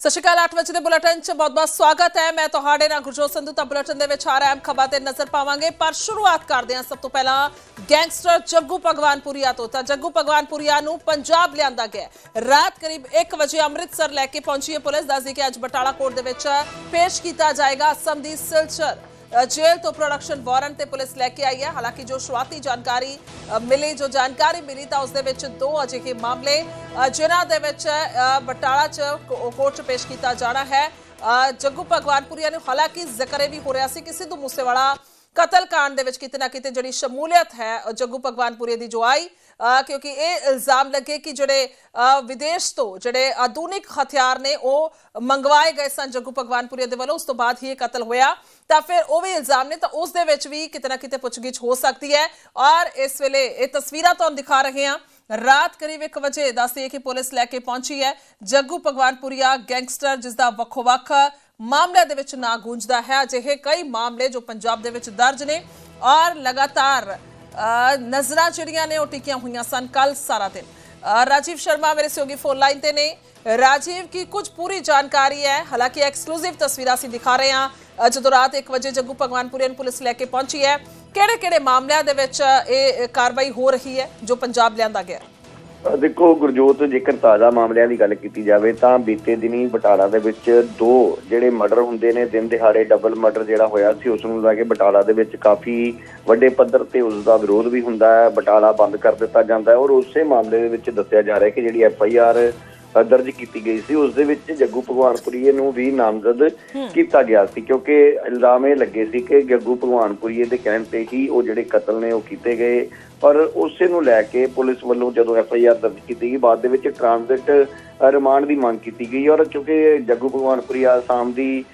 ਸਤਿ ਸ਼੍ਰੀ ਅਕਾਲ 8 ਵਜੇ ਦੇ ਬੁਲੇਟਿਨ 'ਚ ਬਹੁਤ-ਬਹੁਤ ਸਵਾਗਤ ਹੈ। ਮੈਂ ਤੁਹਾਡੇ ਨਾਲ ਗੁਰਜੋਤ ਸੰਧੂ, ਤਾਂ ਬੁਲੇਟਿਨ ਦੇ ਵਿੱਚ ਹਰ ਅਹਿਮ ਖਬਰਾਂ ਤੇ ਨਜ਼ਰ ਪਾਵਾਂਗੇ। ਪਰ ਸ਼ੁਰੂਆਤ ਕਰਦੇ ਹਾਂ ਸਭ ਤੋਂ ਪਹਿਲਾਂ ਗੈਂਗਸਟਰ ਜੱਗੂ ਭਗਵਾਨਪੁਰੀਆ ਤੋਂ। ਤਾਂ ਜੱਗੂ ਭਗਵਾਨਪੁਰੀਆ ਨੂੰ ਪੰਜਾਬ ਲਿਆਂਦਾ ਗਿਆ ਰਾਤ ਕਰੀਬ 1 ਵਜੇ ਅੰਮ੍ਰਿਤਸਰ ਲੈ ਕੇ ਪਹੁੰਚੀ ਹੈ ਪੁਲਿਸ। ਦੱਸਦੀ ਕਿ ਅੱਜ ਬਟਾਲਾ ਕੋਰਟ ਦੇ ਵਿੱਚ ਪੇਸ਼ ਕੀਤਾ ਜਾਏਗਾ ਅਸਮ ਦੀ ਸਿਲਚਰ। ਜੇਲ੍ਹ ਤੋਂ ਪ੍ਰੋਡਕਸ਼ਨ ਵਾਰੰਟ ਤੇ ਪੁਲਿਸ ਲੈ ਕੇ ਆਈ ਹੈ ਹਾਲਾਂਕਿ ਜੋ ਸ਼ੁਰੂਆਤੀ ਜਾਣਕਾਰੀ ਮਿਲੀ ਜੋ ਜਾਣਕਾਰੀ ਮਿਲੀ ਤਾਂ ਉਸ ਦੇ ਵਿੱਚ ਦੋ ਅਜਿਹੇ ਮਾਮਲੇ ਅ, ਜਿਨ੍ਹਾਂ ਦੇ ਵਿੱਚ ਬਟਾਲਾ 'ਚ ਕੋਰਟ 'ਚ ਪੇਸ਼ ਕੀਤਾ ਜਾਣਾ ਹੈ ਅ, ਜੱਗੂ ਭਗਵਾਨਪੁਰੀਆ ਨੂੰ ਹਾਲਾਂਕਿ ਜ਼ਿਕਰ ਇਹ ਵੀ ਹੋ ਰਿਹਾ ਸੀ ਕਿ ਸਿੱਧੂ ਮੂਸੇਵਾਲਾ ਕਤਲ ਕਾਂਡ ਦੇ ਵਿੱਚ ਕਿਤੇ ਨਾ ਕਿਤੇ ਜਿਹੜੀ ਸ਼ਮੂਲੀਅਤ ਹੈ ਅ, ਜੱਗੂ ਭਗਵਾਨਪੁਰੀਆ ਦੀ ਜੋ ਆਈ ਕਿਉਂਕਿ ਇਹ ਇਲਜ਼ਾਮ ਲੱਗੇ ਕਿ ਜਿਹੜੇ ਵਿਦੇਸ਼ ਤੋਂ ਜਿਹੜੇ ਆਧੁਨਿਕ ਹਥਿਆਰ ਨੇ, ਉਹ ਮੰਗਵਾਏ ਗਏ ਸਨ ਜੱਗੂ ਭਗਵਾਨਪੁਰੀਆ ਦੇ ਵੱਲੋਂ। ਉਸ ਤੋਂ ਬਾਅਦ ਹੀ ਇਹ ਕਤਲ ਹੋਇਆ। ਤਾਂ ਫਿਰ ਉਹ ਵੀ ਇਲਜ਼ਾਮ ਨੇ, ਤਾਂ ਉਸ ਦੇ ਵਿੱਚ ਵੀ ਕਿਤੇ ਨਾ ਕਿਤੇ ਪੁੱਛਗਿੱਛ ਹੋ ਸਕਦੀ ਹੈ। ਔਰ ਇਸ ਵੇਲੇ ਇਹ ਤਸਵੀਰਾਂ ਤੁਹਾਨੂੰ ਦਿਖਾ ਰਹੇ ਹਾਂ। ਰਾਤ ਕਰੀਬ 1 ਵਜੇ ਦੱਸਦੀ ਹੈ ਕਿ ਪੁਲਿਸ ਲੈ ਕੇ ਪਹੁੰਚੀ ਹੈ। ਜੱਗੂ ਭਗਵਾਨਪੁਰੀਆ ਗੈਂਗਸਟਰ, ਜਿਸ ਦਾ ਵੱਖੋ-ਵੱਖ ਮਾਮਲਿਆਂ ਦੇ ਵਿੱਚ ਨਾ ਗੂੰਜਦਾ ਹੈ। ਅਜਿਹੇ ਕਈ ਮਾਮਲੇ ਜੋ ਪੰਜਾਬ ਦੇ ਵਿੱਚ ਦਰਜ ਨੇ। ਔਰ ਲਗਾਤਾਰ ਨਜ਼ਰਾਂ ਜਿਹੜੀਆਂ ਨੇ ਉਹ ਟਿਕੀਆਂ ਹੋਈਆਂ ਸਨ ਕੱਲ ਸਾਰਾ ਦਿਨ। ਰਾਜੀਵ ਸ਼ਰਮਾ ਮੇਰੇ ਸਹਿਯੋਗੀ ਫੋਨ ਲਾਈਨ ਤੇ ਨੇ। ਰਾਜੀਵ, ਕੀ ਕੁਝ ਪੂਰੀ ਜਾਣਕਾਰੀ ਹੈ? ਹਾਲਾਂਕਿ ਐਕਸਕਲੂਸਿਵ ਤਸਵੀਰਾਂ ਅਸੀਂ ਦਿਖਾ ਰਹੇ ਹਾਂ। ਜਦੋਂ ਰਾਤ 1 ਵਜੇ ਜੱਗੂ ਭਗਵਾਨਪੁਰੇ ਨੂੰ ਪੁਲਿਸ ਲੈ ਕੇ ਪਹੁੰਚੀ ਹੈ ਕਿਹੜੇ ਕਿਹੜੇ ਮਾਮਲਿਆਂ ਦੇ ਵਿੱਚ ਇਹ ਕਾਰਵਾਈ ਹੋ ਰਹੀ ਹੈ ਜੋ ਪੰਜਾਬ ਲਿਆਂਦਾ ਗਿਆ ਦੇਖੋ ਗੁਰਜੋਤ ਜੇਕਰ ਤਾਜ਼ਾ ਮਾਮਲਿਆਂ ਦੀ ਗੱਲ ਕੀਤੀ ਜਾਵੇ ਤਾਂ ਬੀਤੇ ਦਿਨੀ ਬਟਾਲਾ ਦੇ ਵਿੱਚ ਦੋ ਜਿਹੜੇ ਮਰਡਰ ਹੁੰਦੇ ਨੇ ਦਿਨ ਦਿਹਾੜੇ ਡਬਲ ਮਰਡਰ ਜਿਹੜਾ ਹੋਇਆ ਸੀ ਉਸ ਨੂੰ ਲੈ ਕੇ ਬਟਾਲਾ ਦੇ ਵਿੱਚ ਕਾਫੀ ਵੱਡੇ ਪੱਧਰ ਤੇ ਉਸ ਦਾ ਵਿਰੋਧ ਵੀ ਹੁੰਦਾ ਹੈ ਬਟਾਲਾ ਬੰਦ ਕਰ ਦਿੱਤਾ ਜਾਂਦਾ ਹੈ ਔਰ ਉਸੇ ਮਾਮਲੇ ਦੇ ਵਿੱਚ ਦੱਸਿਆ ਜਾ ਰਿਹਾ ਕਿ ਜਿਹੜੀ ਐਫ ਆਈ ਆਰ ਦਰਜ ਕੀਤੀ ਗਈ ਸੀ ਉਸ ਦੇ ਵਿੱਚ ਜੱਗੂ ਭਗਵਾਨਪੁਰੀਏ ਨੂੰ ਵੀ ਨਾਮਜ਼ਦ ਕੀਤਾ ਗਿਆ ਸੀ ਕਿਉਂਕਿ ਇਲਜ਼ਾਮ ਇਹ ਲੱਗੇ ਸੀ ਕਿ ਜੱਗੂ ਭਗਵਾਨਪੁਰੀਏ ਦੇ ਕਹਿਣ ਤੇ ਹੀ ਉਹ ਜਿਹੜੇ ਕਤਲ ਨੇ ਉਹ ਕੀਤੇ ਗਏ। ਔਰ ਉਸੇ ਨੂੰ ਲੈ ਕੇ ਪੁਲਿਸ ਵੱਲੋਂ ਜਦੋਂ ਐਫ ਆਈ ਆਰ ਦਰਜ ਕੀਤੀ ਗਈ, ਬਾਅਦ ਦੇ ਵਿੱਚ ਟ੍ਰਾਂਜ਼ਿਟ ਰਿਮਾਂਡ ਦੀ ਮੰਗ ਕੀਤੀ ਗਈ ਔਰ ਕਿਉਂਕਿ ਜੱਗੂ ਭਗਵਾਨਪੁਰੀਆ ਆਸਾਮ ਦੀ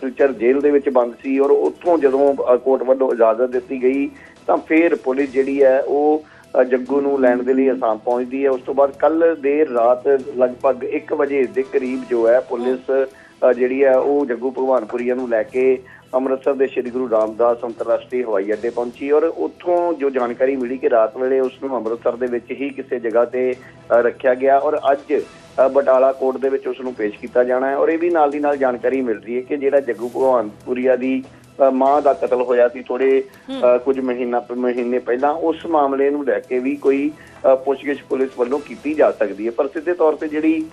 ਸਿਲਚਰ ਜੇਲ੍ਹ ਦੇ ਵਿੱਚ ਬੰਦ ਸੀ ਔਰ ਉੱਥੋਂ ਜਦੋਂ ਕੋਰਟ ਵੱਲੋਂ ਇਜਾਜ਼ਤ ਦਿੱਤੀ ਗਈ ਤਾਂ ਫਿਰ ਪੁਲਿਸ ਜਿਹੜੀ ਹੈ ਉਹ ਜੱਗੂ ਨੂੰ ਲੈਣ ਦੇ ਲਈ ਅਸਾਮ ਪਹੁੰਚਦੀ ਹੈ। ਉਸ ਤੋਂ ਬਾਅਦ ਕੱਲ ਦੇਰ ਰਾਤ ਲਗਭਗ 1 ਵਜੇ ਦੇ ਕਰੀਬ ਜੋ ਹੈ ਪੁਲਿਸ ਜਿਹੜੀ ਹੈ ਉਹ ਜੱਗੂ ਭਗਵਾਨਪੁਰੀਆ ਨੂੰ ਲੈ ਕੇ ਅੰਮ੍ਰਿਤਸਰ ਦੇ ਸ੍ਰੀ ਗੁਰੂ ਰਾਮਦਾਸ ਅੰਤਰਰਾਸ਼ਟਰੀ ਹਵਾਈ ਅੱਡੇ ਪਹੁੰਚੀ ਔਰ ਉੱਥੋਂ ਜੋ ਜਾਣਕਾਰੀ ਮਿਲੀ ਕਿ ਰਾਤ ਵੇਲੇ ਉਸ ਨੂੰ ਅੰਮ੍ਰਿਤਸਰ ਦੇ ਵਿੱਚ ਹੀ ਕਿਸੇ ਜਗ੍ਹਾ ਤੇ ਰੱਖਿਆ ਗਿਆ ਔਰ ਅੱਜ ਬਟਾਲਾ ਕੋਰਟ ਦੇ ਵਿੱਚ ਉਸ ਨੂੰ ਪੇਸ਼ ਕੀਤਾ ਜਾਣਾ ਹੈ ਔਰ ਇਹ ਵੀ ਨਾਲ ਦੀ ਨਾਲ ਜਾਣਕਾਰੀ ਮਿਲ ਰਹੀ ਹੈ ਕਿ ਜਿਹੜਾ ਜੱਗੂ ਭਗਵਾਨਪੁਰੀਆ ਦੀ ਮਾਂ ਦਾ ਕਤਲ ਹੋਇਆ ਸੀ ਥੋੜੇ ਕੁਝ ਮਹੀਨਾ ਮਹੀਨੇ ਪਹਿਲਾਂ ਉਸ ਮਾਮਲੇ ਨੂੰ ਲੈ ਕੇ ਵੀ ਕੋਈ ਪੁੱਛਗਿੱਛ ਪੁਲਿਸ ਵੱਲੋਂ ਕੀਤੀ ਜਾ ਸਕਦੀ ਹੈ। ਪਰ ਸਿੱਧੇ ਤੌਰ ਤੇ ਜਿਹੜੀ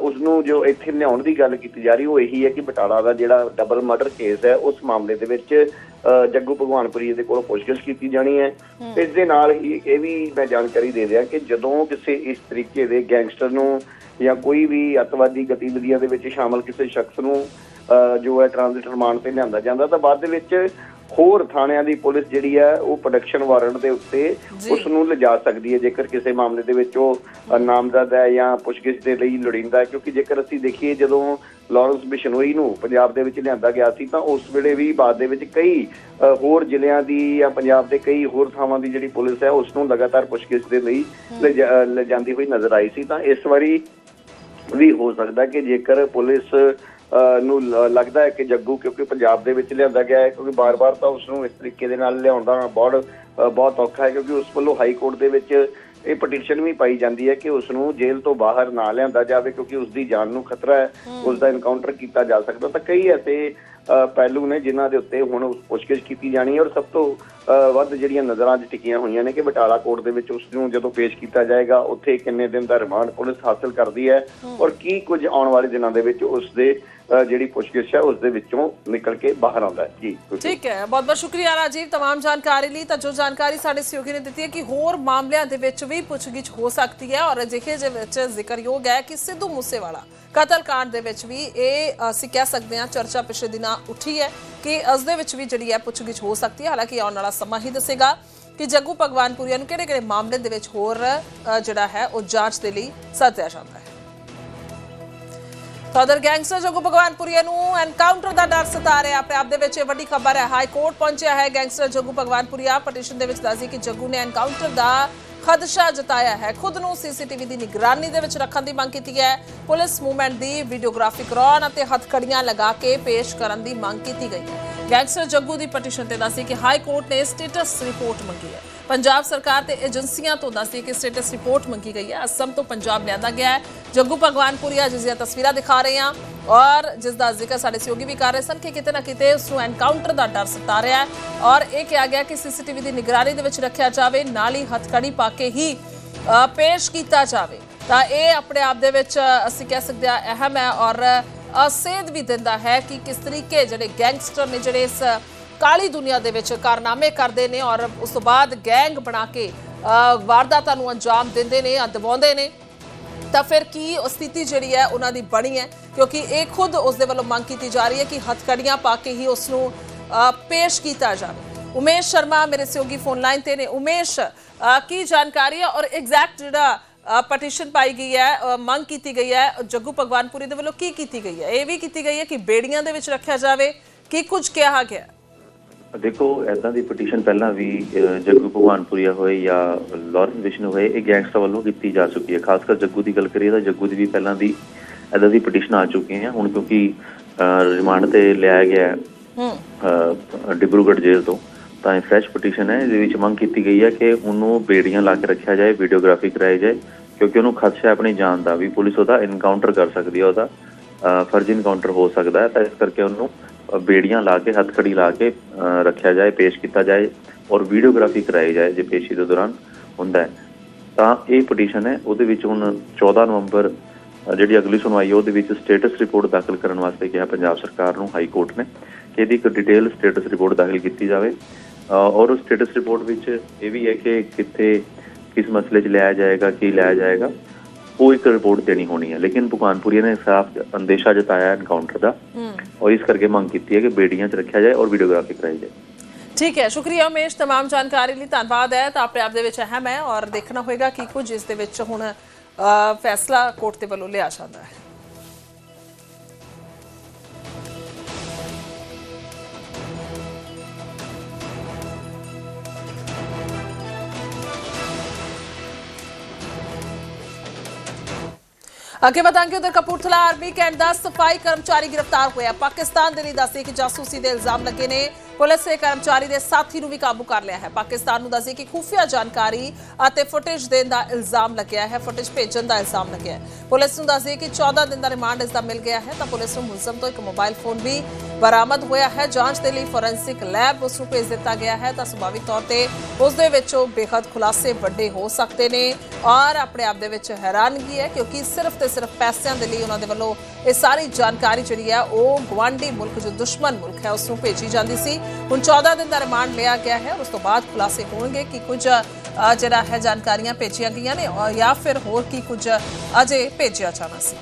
ਉਸ ਨੂੰ ਜੋ ਇੱਥੇ ਲਿਆਉਣ ਦੀ ਗੱਲ ਕੀਤੀ ਜਾ ਰਹੀ ਉਹ ਇਹੀ ਹੈ ਕਿ ਬਟਾਲਾ ਦਾ ਜਿਹੜਾ ਡਬਲ ਮਰਡਰ ਕੇਸ ਹੈ ਉਸ ਮਾਮਲੇ ਦੇ ਵਿੱਚ ਜੱਗੂ ਭਗਵਾਨਪੁਰੀ ਦੇ ਕੋਲੋਂ ਪੁੱਛਗਿੱਛ ਕੀਤੀ ਜਾਣੀ ਹੈ। ਇਸ ਦੇ ਨਾਲ ਹੀ ਇਹ ਵੀ ਮੈਂ ਜਾਣਕਾਰੀ ਦੇ ਦਿਆਂ ਕਿ ਜਦੋਂ ਕਿਸੇ ਇਸ ਤਰੀਕੇ ਦੇ ਗੈਂਗਸਟਰ ਨੂੰ ਜਾਂ ਕੋਈ ਵੀ ਅੱਤਵਾਦੀ ਗਤੀਵਿਧੀਆਂ ਦੇ ਵਿੱਚ ਸ਼ਾਮਲ ਕਿਸੇ ਸ਼ਖਸ ਨੂੰ ਜੋ ਹੈ ਟ੍ਰਾਂਜ਼ਿਟ ਰਿਮਾਂਡ ਤੇ ਲਿਆਂਦਾ ਜਾਂਦਾ ਤਾਂ ਬਾਅਦ ਦੇ ਵਿੱਚ ਹੋਰ ਥਾਣਿਆਂ ਦੀ ਪੁਲਿਸ ਜਿਹੜੀ ਹੈ ਉਹ ਪ੍ਰੋਡਕਸ਼ਨ ਵਾਰੰਟ ਦੇ ਉੱਤੇ। ਉਸ ਨੂੰ ਲਿਜਾ ਸਕਦੀ ਹੈ ਜੇਕਰ ਕਿਸੇ ਮਾਮਲੇ ਦੇ ਵਿੱਚ ਉਹ ਨਾਮਜ਼ਦ ਹੈ ਜਾਂ ਪੁੱਛਗਿੱਛ ਦੇ ਲਈ ਲੋੜੀਂਦਾ ਹੈ ਕਿਉਂਕਿ ਜੇਕਰ ਅਸੀਂ ਦੇਖੀਏ ਜਦੋਂ ਲਾਰੈਂਸ ਬਿਸ਼ਨੋਈ ਨੂੰ ਪੰਜਾਬ ਦੇ ਵਿੱਚ ਲਿਆਂਦਾ ਗਿਆ ਸੀ ਤਾਂ ਉਸ ਵੇਲੇ ਵੀ ਬਾਅਦ ਦੇ ਵਿੱਚ ਕਈ ਹੋਰ ਜ਼ਿਲ੍ਹਿਆਂ ਦੀ ਜਾਂ ਪੰਜਾਬ ਦੇ ਕਈ ਹੋਰ ਥਾਵਾਂ ਦੀ ਜਿਹੜੀ ਪੁਲਿਸ ਹੈ ਉਸ ਨੂੰ ਲਗਾਤਾਰ ਪੁੱਛਗਿੱਛ ਦੇ ਲਈ ਲਿਜਾਂਦੀ ਹੋਈ ਨਜ਼ਰ ਆਈ ਸੀ ਤਾਂ ਇਸ ਵਾਰੀ ਵੀ ਹੋ ਸਕਦਾ ਕਿ ਜੇਕਰ ਪੁਲਿਸ ਨੂੰ ਲੱਗਦਾ ਹੈ ਕਿ ਜੱਗੂ ਕਿਉਂਕਿ ਪੰਜਾਬ ਦੇ ਵਿੱਚ ਲਿਆਂਦਾ ਗਿਆ ਹੈ ਕਿਉਂਕਿ ਬਾਰ-ਬਾਰ ਤਾਂ ਉਸ ਨੂੰ ਇਸ ਤਰੀਕੇ ਦੇ ਨਾਲ ਲਿਆਉਣ ਦਾ ਬਹੁਤ ਬਹੁਤ ਔਖਾ ਹੈ ਕਿਉਂਕਿ ਉਸ ਵੱਲੋਂ ਹਾਈ ਕੋਰਟ ਦੇ ਵਿੱਚ ਇਹ ਪਟੀਸ਼ਨ ਵੀ ਪਾਈ ਜਾਂਦੀ ਹੈ ਕਿ ਉਸ ਨੂੰ ਜੇਲ੍ਹ ਤੋਂ ਬਾਹਰ ਨਾ ਲਿਆਂਦਾ ਜਾਵੇ ਕਿਉਂਕਿ ਉਸ ਦੀ ਜਾਨ ਨੂੰ ਖਤਰਾ ਹੈ ਉਸ ਦਾ ਐਨਕਾਊਂਟਰ ਕੀਤਾ ਜਾ ਸਕਦਾ। ਤਾਂ ਕਈ ਐਸੇ ਪਹਿਲੂ ਨੇ ਜਿਨ੍ਹਾਂ ਦੇ ਉੱਤੇ ਹੁਣ ਪੁੱਛਗਿੱਛ ਕੀਤੀ ਜਾਣੀ ਹੈ ਔਰ ਸਭ ਤੋਂ ਵੱਧ ਜਿਹੜੀਆਂ ਨਜ਼ਰਾਂ 'ਚ ਟਿਕੀਆਂ ਹੋਈਆਂ ਨੇ ਕਿ ਬਟਾਲਾ ਕੋਰਟ ਦੇ ਵਿੱਚ ਉਸ ਨੂੰ ਜਦੋਂ ਪੇਸ਼ ਕੀਤਾ ਜਾਏਗਾ ਉੱਥੇ ਕਿੰਨੇ ਦਿਨ ਦਾ ਰਿਮਾਂਡ ਪੁਲਿਸ ਹਾਸਲ ਕਰਦੀ ਹੈ ਔਰ ਕੀ ਕੁਝ ਆਉਣ ਵਾਲੇ ਦਿਨਾਂ ਦੇ ਵਿੱਚ ਉਸ ਦੇ ਅ, ਜਿਹੜੀ ਪੁੱਛਗਿੱਛ ਹੈ ਉਸ ਦੇ ਵਿੱਚੋਂ ਨਿਕਲ ਕੇ ਬਾਹਰ ਆਉਂਦਾ ਹੈ ਜੀ ਠੀਕ ਹੈ ਬਹੁਤ ਬਹੁਤ ਸ਼ੁਕਰੀਆ ਰਾਜੀਵ तमाम ਜਾਣਕਾਰੀ ਲਈ ਤਾਂ ਜੋ ਜਾਣਕਾਰੀ ਸਾਡੇ ਸਹਿਯੋਗੀ ਨੇ ਦਿੱਤੀ ਹੈ ਕਿ ਹੋਰ ਮਾਮਲਿਆਂ ਦੇ ਵਿੱਚ ਵੀ ਪੁੱਛਗਿੱਛ ਹੋ ਸਕਦੀ ਹੈ ਔਰ ਅਜਿਹੇ ਦੇ ਵਿੱਚ ਜ਼ਿਕਰਯੋਗ ਹੈ ਕਿ ਸਿੱਧੂ ਮੂਸੇਵਾਲਾ ਕਤਲ ਕਾਂਡ ਦੇ ਵਿੱਚ ਵੀ ਇਹ ਅਸੀਂ ਕਹਿ ਸਕਦੇ ਹਾਂ ਚਰਚਾ ਪਿਛਲੇ ਦਿਨਾਂ ਉੱਠੀ ਹੈ ਕਿ ਇਸ ਦੇ ਵਿੱਚ ਵੀ ਜਿਹੜੀ ਹੈ ਪੁੱਛਗਿੱਛ ਹੋ ਸਕਦੀ ਹੈ। ਹਾਲਾਂਕਿ ਆਉਣ ਵਾਲਾ ਸਮਾਂ ਹੀ ਦੱਸੇਗਾ ਕਿ ਜੱਗੂ ਭਗਵਾਨਪੁਰੀਆ ਨੂੰ ਕਿਹੜੇ-ਕਿਹੜੇ ਮਾਮਲੇ ਦੇ ਵਿੱਚ ਹੋਰ ਜਿਹੜਾ ਹੈ ਉਹ ਜਾਂਚ ਦੇ ਲਈ ਸੱਦਿਆ ਜਾਂਦਾ ਹੈ। ਤਾਂ ਉਧਰ ਗੈਂਗਸਟਰ ਜੱਗੂ ਭਗਵਾਨਪੁਰੀਆ ਨੂੰ ਐਨਕਾਊਂਟਰ ਦਾ ਡਰ ਸਤਾ ਰਿਹਾ ਆਪਣੇ ਆਪ ਦੇ ਵਿੱਚ ਇਹ ਵੱਡੀ ਖਬਰ ਹੈ। ਹਾਈ ਕੋਰਟ ਪਹੁੰਚਿਆ ਹੈ ਗੈਂਗਸਟਰ ਜੱਗੂ ਭਗਵਾਨਪੁਰੀਆ। ਪਟੀਸ਼ਨ ਦੇ ਵਿੱਚ ਦੱਸਦੀ ਕਿ ਜੱਗੂ ਨੇ ਐਨਕਾਊਂਟਰ ਦਾ ਖਦਸ਼ਾ ਜਤਾਇਆ ਹੈ। ਖੁਦ ਨੂੰ ਸੀਸੀਟੀਵੀ ਦੀ ਨਿਗਰਾਨੀ ਦੇ ਵਿੱਚ ਰੱਖਣ ਦੀ ਮੰਗ ਕੀਤੀ ਹੈ। ਪੁਲਿਸ ਮੂਵਮੈਂਟ ਦੀ ਵੀਡੀਓਗ੍ਰਾਫੀ ਕਰਾਉਣ ਅਤੇ ਹੱਥਕੜੀਆਂ ਲਗਾ ਕੇ ਪੇਸ਼ ਕਰਨ ਦੀ ਮੰਗ ਕੀਤੀ ਗਈ। ਹੈ ਗੈਂਗਸਟਰ ਜੱਗੂ ਦੀ ਪਟੀਸ਼ਨ ਤੇ ਦੱਸੀ ਕਿ ਹਾਈ ਕੋਰਟ ਨੇ ਸਟੇਟਸ ਰਿਪੋਰਟ ਮੰਗੀ ਹੈ। ਪੰਜਾਬ ਸਰਕਾਰ ਤੇ ਏਜੰਸੀਆਂ ਤੋਂ ਦੱਸਦੀ ਕਿ ਸਟੇਟਸ ਰਿਪੋਰਟ ਮੰਗੀ ਗਈ ਹੈ। ਅਸਮ ਤੋਂ ਪੰਜਾਬ ਲਿਆਂਦਾ ਗਿਆ ਹੈ। ਜੱਗੂ ਭਗਵਾਨਪੁਰੀਆ ਜਿਸ ਦੀਆਂ ਤਸਵੀਰਾਂ ਦਿਖਾ ਰਹੇ ਹਾਂ। ਔਰ ਜਿਸ ਦਾ ਜ਼ਿਕਰ ਸਾਡੇ ਸਹਿਯੋਗੀ ਵੀ ਕਰ ਰਹੇ ਸਨ ਕਿ ਕਿਤੇ ਨਾ ਕਿਤੇ ਉਸ ਨੂੰ ਐਨਕਾਊਂਟਰ ਦਾ ਡਰ ਸਤਾ ਰਿਹਾ ਹੈ। ਔਰ ਇਹ ਕਿਹਾ ਗਿਆ ਕਿ ਸੀਸੀਟੀਵੀ ਦੀ ਨਿਗਰਾਨੀ ਦੇ ਵਿੱਚ ਰੱਖਿਆ ਜਾਵੇ, ਨਾਲ ਹੀ ਹੱਥਕੜੀ ਪਾ ਕੇ ਹੀ ਪੇਸ਼ ਕੀਤਾ ਜਾਵੇ। ਤਾਂ ਇਹ ਆਪਣੇ ਆਪ ਦੇ ਵਿੱਚ, ਅਸੀਂ ਕਹਿ ਸਕਦੇ ਹਾਂ, ਅਹਿਮ ਹੈ ਔਰ ਸੇਧ ਵੀ ਦਿੰਦਾ ਹੈ ਕਿ ਕਿਸ ਤਰੀਕੇ ਜਿਹੜੇ ਗੈਂਗਸਟਰ ਨੇ ਜਿਹੜੇ ਇਸ ਕਾਲੀ ਦੁਨੀਆ ਦੇ ਵਿੱਚ ਕਾਰਨਾਮੇ ਕਰਦੇ ਨੇ ਔਰ ਉਸ ਤੋਂ ਬਾਅਦ ਗੈਂਗ ਬਣਾ ਕੇ ਵਾਰਦਾਤਾਂ ਨੂੰ ਅੰਜਾਮ ਦਿੰਦੇ ਨੇ ਜਾਂ ਦਬਾਉਂਦੇ ਨੇ। ਤਾਂ ਫਿਰ ਕੀ ਉਹ ਸਥਿਤੀ ਜਿਹੜੀ ਹੈ ਉਹਨਾਂ ਦੀ ਬਣੀ ਹੈ? ਕਿਉਂਕਿ ਇਹ ਖੁਦ ਉਸ ਦੇ ਵੱਲੋਂ ਮੰਗ ਕੀਤੀ ਜਾ ਰਹੀ ਹੈ ਕਿ ਹੱਥਕੜੀਆਂ ਪਾ ਕੇ ਹੀ ਉਸ ਨੂੰ ਪੇਸ਼ ਕੀਤਾ ਜਾਵੇ। ਉਮੇਸ਼ ਸ਼ਰਮਾ ਮੇਰੇ ਸਹਿਯੋਗੀ ਫੋਨ ਲਾਈਨ ਤੇ ਨੇ। ਉਮੇਸ਼ ਕੀ ਜਾਣਕਾਰੀ ਹੈ? ਔਰ ਐਗਜ਼ੈਕਟ ਜਿਹੜਾ ਪਟੀਸ਼ਨ ਪਾਈ ਗਈ ਹੈ ਮੰਗ ਕੀਤੀ ਗਈ ਹੈ, ਜੱਗੂ ਭਗਵਾਨਪੁਰੀ ਦੇ ਵੱਲੋਂ ਕੀ ਕੀਤੀ ਗਈ ਹੈ? ਇਹ ਵੀ ਕੀਤੀ ਗਈ ਹੈ ਕਿ ਬੇੜੀਆਂ ਦੇ ਵਿੱਚ ਰੱਖਿਆ ਜਾਵੇ? ਕੀ ਕੁਝ ਕਿਹਾ ਗਿਆ? ਦੇਖੋ ਐਦਾਂ ਦੀ ਪਟੀਸ਼ਨ ਪਹਿਲਾਂ ਵੀ ਜੱਗੂ ਭਗਵਾਨਪੁਰੀਆ ਹੋਏ ਜਾਂ ਲਾਰੈਂਸ ਵਿਸ਼ਨੂੰ ਹੋਏ ਇਹ ਗੈਂਗਸਟਰ ਵੱਲੋਂ ਕੀਤੀ ਜਾ ਚੁੱਕੀ ਹੈ। ਖਾਸ ਕਰ ਜੱਗੂ ਦੀ ਗੱਲ ਕਰੀਏ ਤਾਂ ਜੱਗੂ ਦੀ ਵੀ ਪਹਿਲਾਂ ਦੀ ਐਦਾਂ ਦੀ ਪਟੀਸ਼ਨ ਆ ਚੁੱਕੀ ਹੈ ਹੁਣ ਕਿਉਂਕਿ ਰਿਮਾਂਡ ਤੇ ਲਿਆਇਆ ਗਿਆ ਹੈ, ਡਿਬਰੂਗੜ੍ਹ ਜੇਲ੍ਹ ਤੋਂ ਤਾਂ ਇਹ ਫਰੈਸ਼ ਪਟੀਸ਼ਨ ਹੈ। ਇਹਦੇ ਵਿੱਚ ਮੰਗ ਕੀਤੀ ਗਈ ਹੈ ਕਿ ਉਹਨੂੰ ਬੇੜੀਆਂ ਲਾ ਕੇ ਰੱਖਿਆ ਜਾਏ ਵੀਡੀਓਗ੍ਰਾਫੀ ਕਰਾਈ ਜਾਏ ਕਿਉਂਕਿ ਉਹਨੂੰ ਖਦਸ਼ਾ ਆਪਣੀ ਜਾਨ ਦਾ ਵੀ ਪੁਲਿਸ ਉਹਦਾ ਇਨਕਾਊਂਟਰ ਕਰ ਸਕਦੀ ਹੈ ਉਹਦਾ ਫਰਜ਼ੀ ਇਨਕਾਊਂਟਰ ਹੋ ਸਕਦਾ ਹੈ। ਤਾਂ ਇਸ ਕਰਕੇ ਉਹਨੂੰ ਬੇੜੀਆਂ ਲਾ ਕੇ, ਹੱਥਕੜੀ ਲਾ ਕੇ ਰੱਖਿਆ ਜਾਏ, ਪੇਸ਼ ਕੀਤਾ ਜਾਏ ਔਰ ਵੀਡੀਓਗ੍ਰਾਫੀ ਕਰਾਈ ਜਾਏ ਜੇ ਪੇਸ਼ੀ ਦੇ ਦੌਰਾਨ ਹੁੰਦਾ ਹੈ। ਤਾਂ ਇਹ ਪਟੀਸ਼ਨ ਹੈ, ਉਹਦੇ ਵਿੱਚ ਹੁਣ 14 ਨਵੰਬਰ ਜਿਹੜੀ ਅਗਲੀ ਸੁਣਵਾਈ ਹੈ, ਉਹਦੇ ਵਿੱਚ ਸਟੇਟਸ ਰਿਪੋਰਟ ਦਾਖਲ ਕਰਨ ਵਾਸਤੇ ਕਿਹਾ ਪੰਜਾਬ ਸਰਕਾਰ ਨੂੰ, ਹਾਈ ਕੋਰਟ ਨੇ, ਕਿ ਇਹਦੀ ਇੱਕ ਡਿਟੇਲ ਸਟੇਟਸ ਰਿਪੋਰਟ ਦਾਖਲ ਕੀਤੀ ਜਾਵੇ। ਔਰ ਉਸ ਸਟੇਟਸ ਰਿਪੋਰਟ ਵਿੱਚ ਇਹ ਵੀ ਹੈ ਕਿ ਕਿੱਥੇ, ਕਿਸ ਮਸਲੇ 'ਚ ਲਿਆ ਜਾਏਗਾ, ਕੀ ਲਿਆ ਜਾਏਗਾ। ਉਹ ਇੱਕ ਰਿਪੋਰਟ ਦੇਣੀ ਹੋਣੀ ਹੈ ਲੇਕਿਨ ਭਗਵਾਨਪੁਰੀ ਨੇ ਸਾਫ਼ ਅੰਦੇਸ਼ਾ ਜਤਾਇਆ ਐਨਕਾਊਂਟਰ ਦਾ ਹੂੰ ਔਰ ਇਸ ਕਰਕੇ ਮੰਗ ਕੀਤੀ ਹੈ ਕਿ ਬੇੜੀਆਂ 'ਚ ਰੱਖਿਆ ਜਾਏ ਔਰ ਵੀਡੀਓਗ੍ਰਾਫੀ ਕਰਾਈ ਜਾਏ ਠੀਕ ਹੈ ਸ਼ੁਕਰੀਆ ਉਮੇਸ਼ तमाम ਜਾਣਕਾਰੀ ਲਈ ਧੰਨਵਾਦ ਹੈ ਤਾਂ ਆਪਣੇ ਆਪ ਦੇ ਵਿੱਚ ਅਹਿਮ ਹੈ ਔਰ ਦੇਖਣਾ ਹੋਏਗਾ ਕਿ ਕੁਝ ਇਸ ਦੇ ਵਿੱਚ ਹੁਣ ਅ, ਫੈਸਲਾ ਕੋਰਟ ਦੇ ਵੱਲੋਂ ਲਿਆ ਜਾਂਦਾ ਹੈ ਅੱਗੇ ਵਧਾਂਗੇ ਉਧਰ ਕਪੂਰਥਲਾ ਆਰਮੀ ਕੈਂਟ ਦਾ ਸਫ਼ਾਈ ਕਰਮਚਾਰੀ ਗ੍ਰਿਫਤਾਰ ਹੋਇਆ। ਪਾਕਿਸਤਾਨ ਦੇ ਲਈ ਦੱਸੇ ਕਿ ਜਾਸੂਸੀ ਦੇ ਇਲਜ਼ਾਮ ਲੱਗੇ ਨੇ। ਪੁਲਿਸ ਨੇ ਕਰਮਚਾਰੀ ਦੇ ਸਾਥੀ ਨੂੰ ਵੀ ਕਾਬੂ ਕਰ ਲਿਆ ਹੈ। ਪਾਕਿਸਤਾਨ ਨੂੰ ਦੱਸੇ ਕਿ ਖੁਫੀਆ ਜਾਣਕਾਰੀ ਅਤੇ ਫੁਟੇਜ ਦੇਣ ਦਾ ਇਲਜ਼ਾਮ ਲੱਗਿਆ ਹੈ। ਫੁਟੇਜ ਭੇਜਣ ਦਾ ਇਲਜ਼ਾਮ ਲੱਗਿਆ ਹੈ। ਪੁਲਿਸ ਨੂੰ ਦੱਸਦੀ ਕਿ 14 ਦਿਨ ਦਾ ਰਿਮਾਂਡ ਇਸ ਦਾ ਮਿਲ ਗਿਆ ਹੈ ਤਾਂ ਪੁਲਿਸ ਨੂੰ ਮੁਲਜ਼ਮ ਤੋਂ ਇੱਕ ਮੋਬਾਈਲ ਫੋਨ ਵੀ ਬਰਾਮਦ ਹੋਇਆ ਹੈ। ਜਾਂਚ ਦੇ ਲਈ ਫੋਰੈਂਸਿਕ ਲੈਬ ਉਸ ਨੂੰ ਭੇਜ ਦਿੱਤਾ ਗਿਆ ਹੈ ਤਾਂ ਸੁਭਾਵਿਕ ਤੌਰ ਤੇ ਉਸ ਦੇ ਵਿੱਚੋਂ ਬੇਹੱਦ ਖੁਲਾਸੇ ਵੱਡੇ ਹੋ ਸਕਦੇ ਨੇ। ਔਰ ਆਪਣੇ ਆਪ ਦੇ ਵਿੱਚ ਹੈਰਾਨਗੀ ਹੈ ਕਿਉਂਕਿ ਸਿਰਫ ਤੇ ਸਿਰਫ ਪੈਸਿਆਂ ਦੇ ਲਈ ਉਹਨਾਂ ਦੇ ਵੱਲੋਂ ਇਹ ਸਾਰੀ ਜਾਣਕਾਰੀ ਜਿਹੜੀ ਹੈ ਉਹ ਗਵਾਂਢੀ ਮੁਲਕ ਜੋ ਦੁਸ਼ਮਣ ਮੁਲਕ ਹੈ ਉਸ ਨੂੰ ਭੇਜੀ ਜਾਂਦੀ ਸੀ। ਹੁਣ 14 ਦਿਨ ਦਾ ਰਿਮਾਂਡ ਲਿਆ ਗਿਆ ਹੈ। ਔਰ ਉਸ ਤੋਂ ਬਾਅਦ ਖੁਲਾਸੇ ਹੋਣਗੇ ਕਿ ਕੁਝ ਅ, ਜਿਹੜਾ ਹੈ ਜਾਣਕਾਰੀਆਂ ਭੇਜੀਆਂ ਗਈਆਂ ਨੇ ਔਰ ਜਾਂ ਫਿਰ ਹੋਰ ਕੀ ਕੁਝ ਅਜੇ ਭੇਜਿਆ ਜਾਣਾ ਸੀ।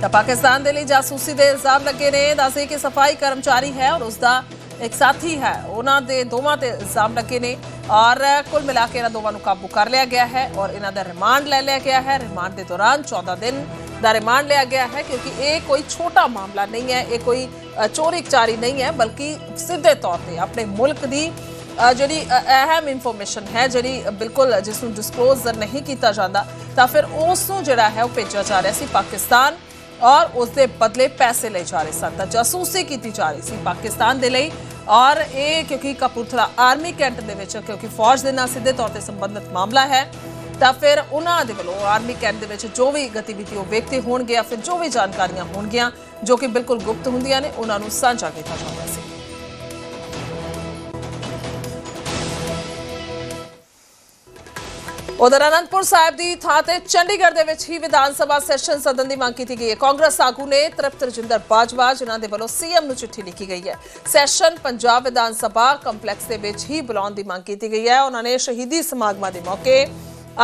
ਤਾਂ ਪਾਕਿਸਤਾਨ ਦੇ ਲਈ ਜਾਸੂਸੀ ਦੇ ਇਲਜ਼ਾਮ ਲੱਗੇ ਨੇ। ਦੱਸੇ ਕਿ ਸਫ਼ਾਈ ਕਰਮਚਾਰੀ ਹੈ ਔਰ ਉਸ ਦਾ ਇੱਕ ਸਾਥੀ ਹੈ। ਉਹਨਾਂ ਦੇ ਦੋਵਾਂ ਤੇ ਇਲਜ਼ਾਮ ਲੱਗੇ ਨੇ ਔਰ ਕੁੱਲ ਮਿਲਾ ਕੇ ਇਹਨਾਂ ਦੋਵਾਂ ਨੂੰ ਕਾਬੂ ਕਰ ਲਿਆ ਗਿਆ ਹੈ ਔਰ ਇਹਨਾਂ ਦਾ ਰਿਮਾਂਡ ਲੈ ਲਿਆ ਗਿਆ ਹੈ। ਰਿਮਾਂਡ ਦੇ ਦੌਰਾਨ 14 ਦਿਨ ਦਾ ਰਿਮਾਂਡ ਲਿਆ ਗਿਆ ਹੈ ਕਿਉਂਕਿ ਇਹ ਕੋਈ ਛੋਟਾ ਮਾਮਲਾ ਨਹੀਂ ਹੈ, ਇਹ ਕੋਈ ਚੋਰੀ ਚਾਰੀ ਨਹੀਂ ਹੈ, ਬਲਕਿ ਸਿੱਧੇ ਤੌਰ ਤੇ ਆਪਣੇ ਮੁਲਕ ਦੀ ਜਿਹੜੀ ਅਹਿਮ ਇਨਫੋਰਮੇਸ਼ਨ ਹੈ, ਜਿਹੜੀ ਬਿਲਕੁਲ ਜਿਸ ਨੂੰ ਡਿਸਕਲੋਜ਼ ਨਹੀਂ ਕੀਤਾ ਜਾਂਦਾ, ਤਾਂ ਫਿਰ ਉਸ ਨੂੰ ਜਿਹੜਾ ਹੈ ਉਹ ਭੇਜਿਆ ਜਾ ਰਿਹਾ ਸੀ ਪਾਕਿਸਤਾਨ ਔਰ ਉਸ ਦੇ ਬਦਲੇ ਪੈਸੇ ਲਏ ਜਾ ਰਹੇ ਸਨ, ਤਾਂ ਜਾਸੂਸੀ ਕੀਤੀ ਜਾ ਰਹੀ ਸੀ ਪਾਕਿਸਤਾਨ ਦੇ ਲਈ ਔਰ ਇਹ ਕਿਉਂਕਿ ਕਪੂਰਥਲਾ ਆਰਮੀ ਕੈਂਟ ਦੇ ਵਿੱਚ ਕਿਉਂਕਿ ਫੌਜ ਦੇ ਨਾਲ ਸਿੱਧੇ ਤੌਰ ਤੇ ਸੰਬੰਧਿਤ ਮਾਮਲਾ ਹੈ। ਤਾਂ ਫਿਰ ਉਹਨਾਂ ਦੇ ਵੱਲੋਂ ਆਰਮੀ ਕੈਂਪ ਦੇ ਵਿੱਚ ਜੋ ਵੀ ਗਤੀਵਿਧੀ ਉਹ ਵੇਖਦੇ ਹੋਣਗੇ ਜਾਂ ਫਿਰ ਜੋ ਵੀ ਜਾਣਕਾਰੀਆਂ ਹੋਣਗੀਆਂ, ਜੋ ਕਿ ਬਿਲਕੁਲ ਗੁਪਤ ਹੁੰਦੀਆਂ ਨੇ, ਉਹਨਾਂ ਨੂੰ ਸਾਂਝਾ ਕੀਤਾ ਜਾਂਦਾ ਸੀ। ਉਧਰ ਅਨੰਦਪੁਰ ਸਾਹਿਬ ਦੀ ਥਾਂ ਤੇ ਚੰਡੀਗੜ੍ਹ ਦੇ ਵਿੱਚ ਹੀ ਵਿਧਾਨ ਸਭਾ ਸੈਸ਼ਨ ਸਦਨ ਦੀ ਮੰਗ ਕੀਤੀ ਗਈ ਹੈ। ਕਾਂਗਰਸ ਆਗੂ ਨੇ ਤ੍ਰਿਪਤ ਰਜਿੰਦਰ ਬਾਜਵਾ, ਜਿਨ੍ਹਾਂ ਦੇ ਵੱਲੋਂ ਸੀਐਮ ਨੂੰ ਚਿੱਠੀ ਲਿਖੀ ਗਈ ਹੈ। ਸੈਸ਼ਨ ਪੰਜਾਬ ਵਿਧਾਨ ਸਭਾ ਕੰਪਲੈਕਸ ਦੇ ਵਿੱਚ ਹੀ ਬੁਲਾਉਣ ਦੀ ਮੰਗ ਕੀਤੀ ਗਈ ਹੈ। ਉਹਨਾਂ ਨੇ ਸ਼ਹੀਦੀ ਸਮਾਗਮਾਂ ਦੇ ਮੌਕੇ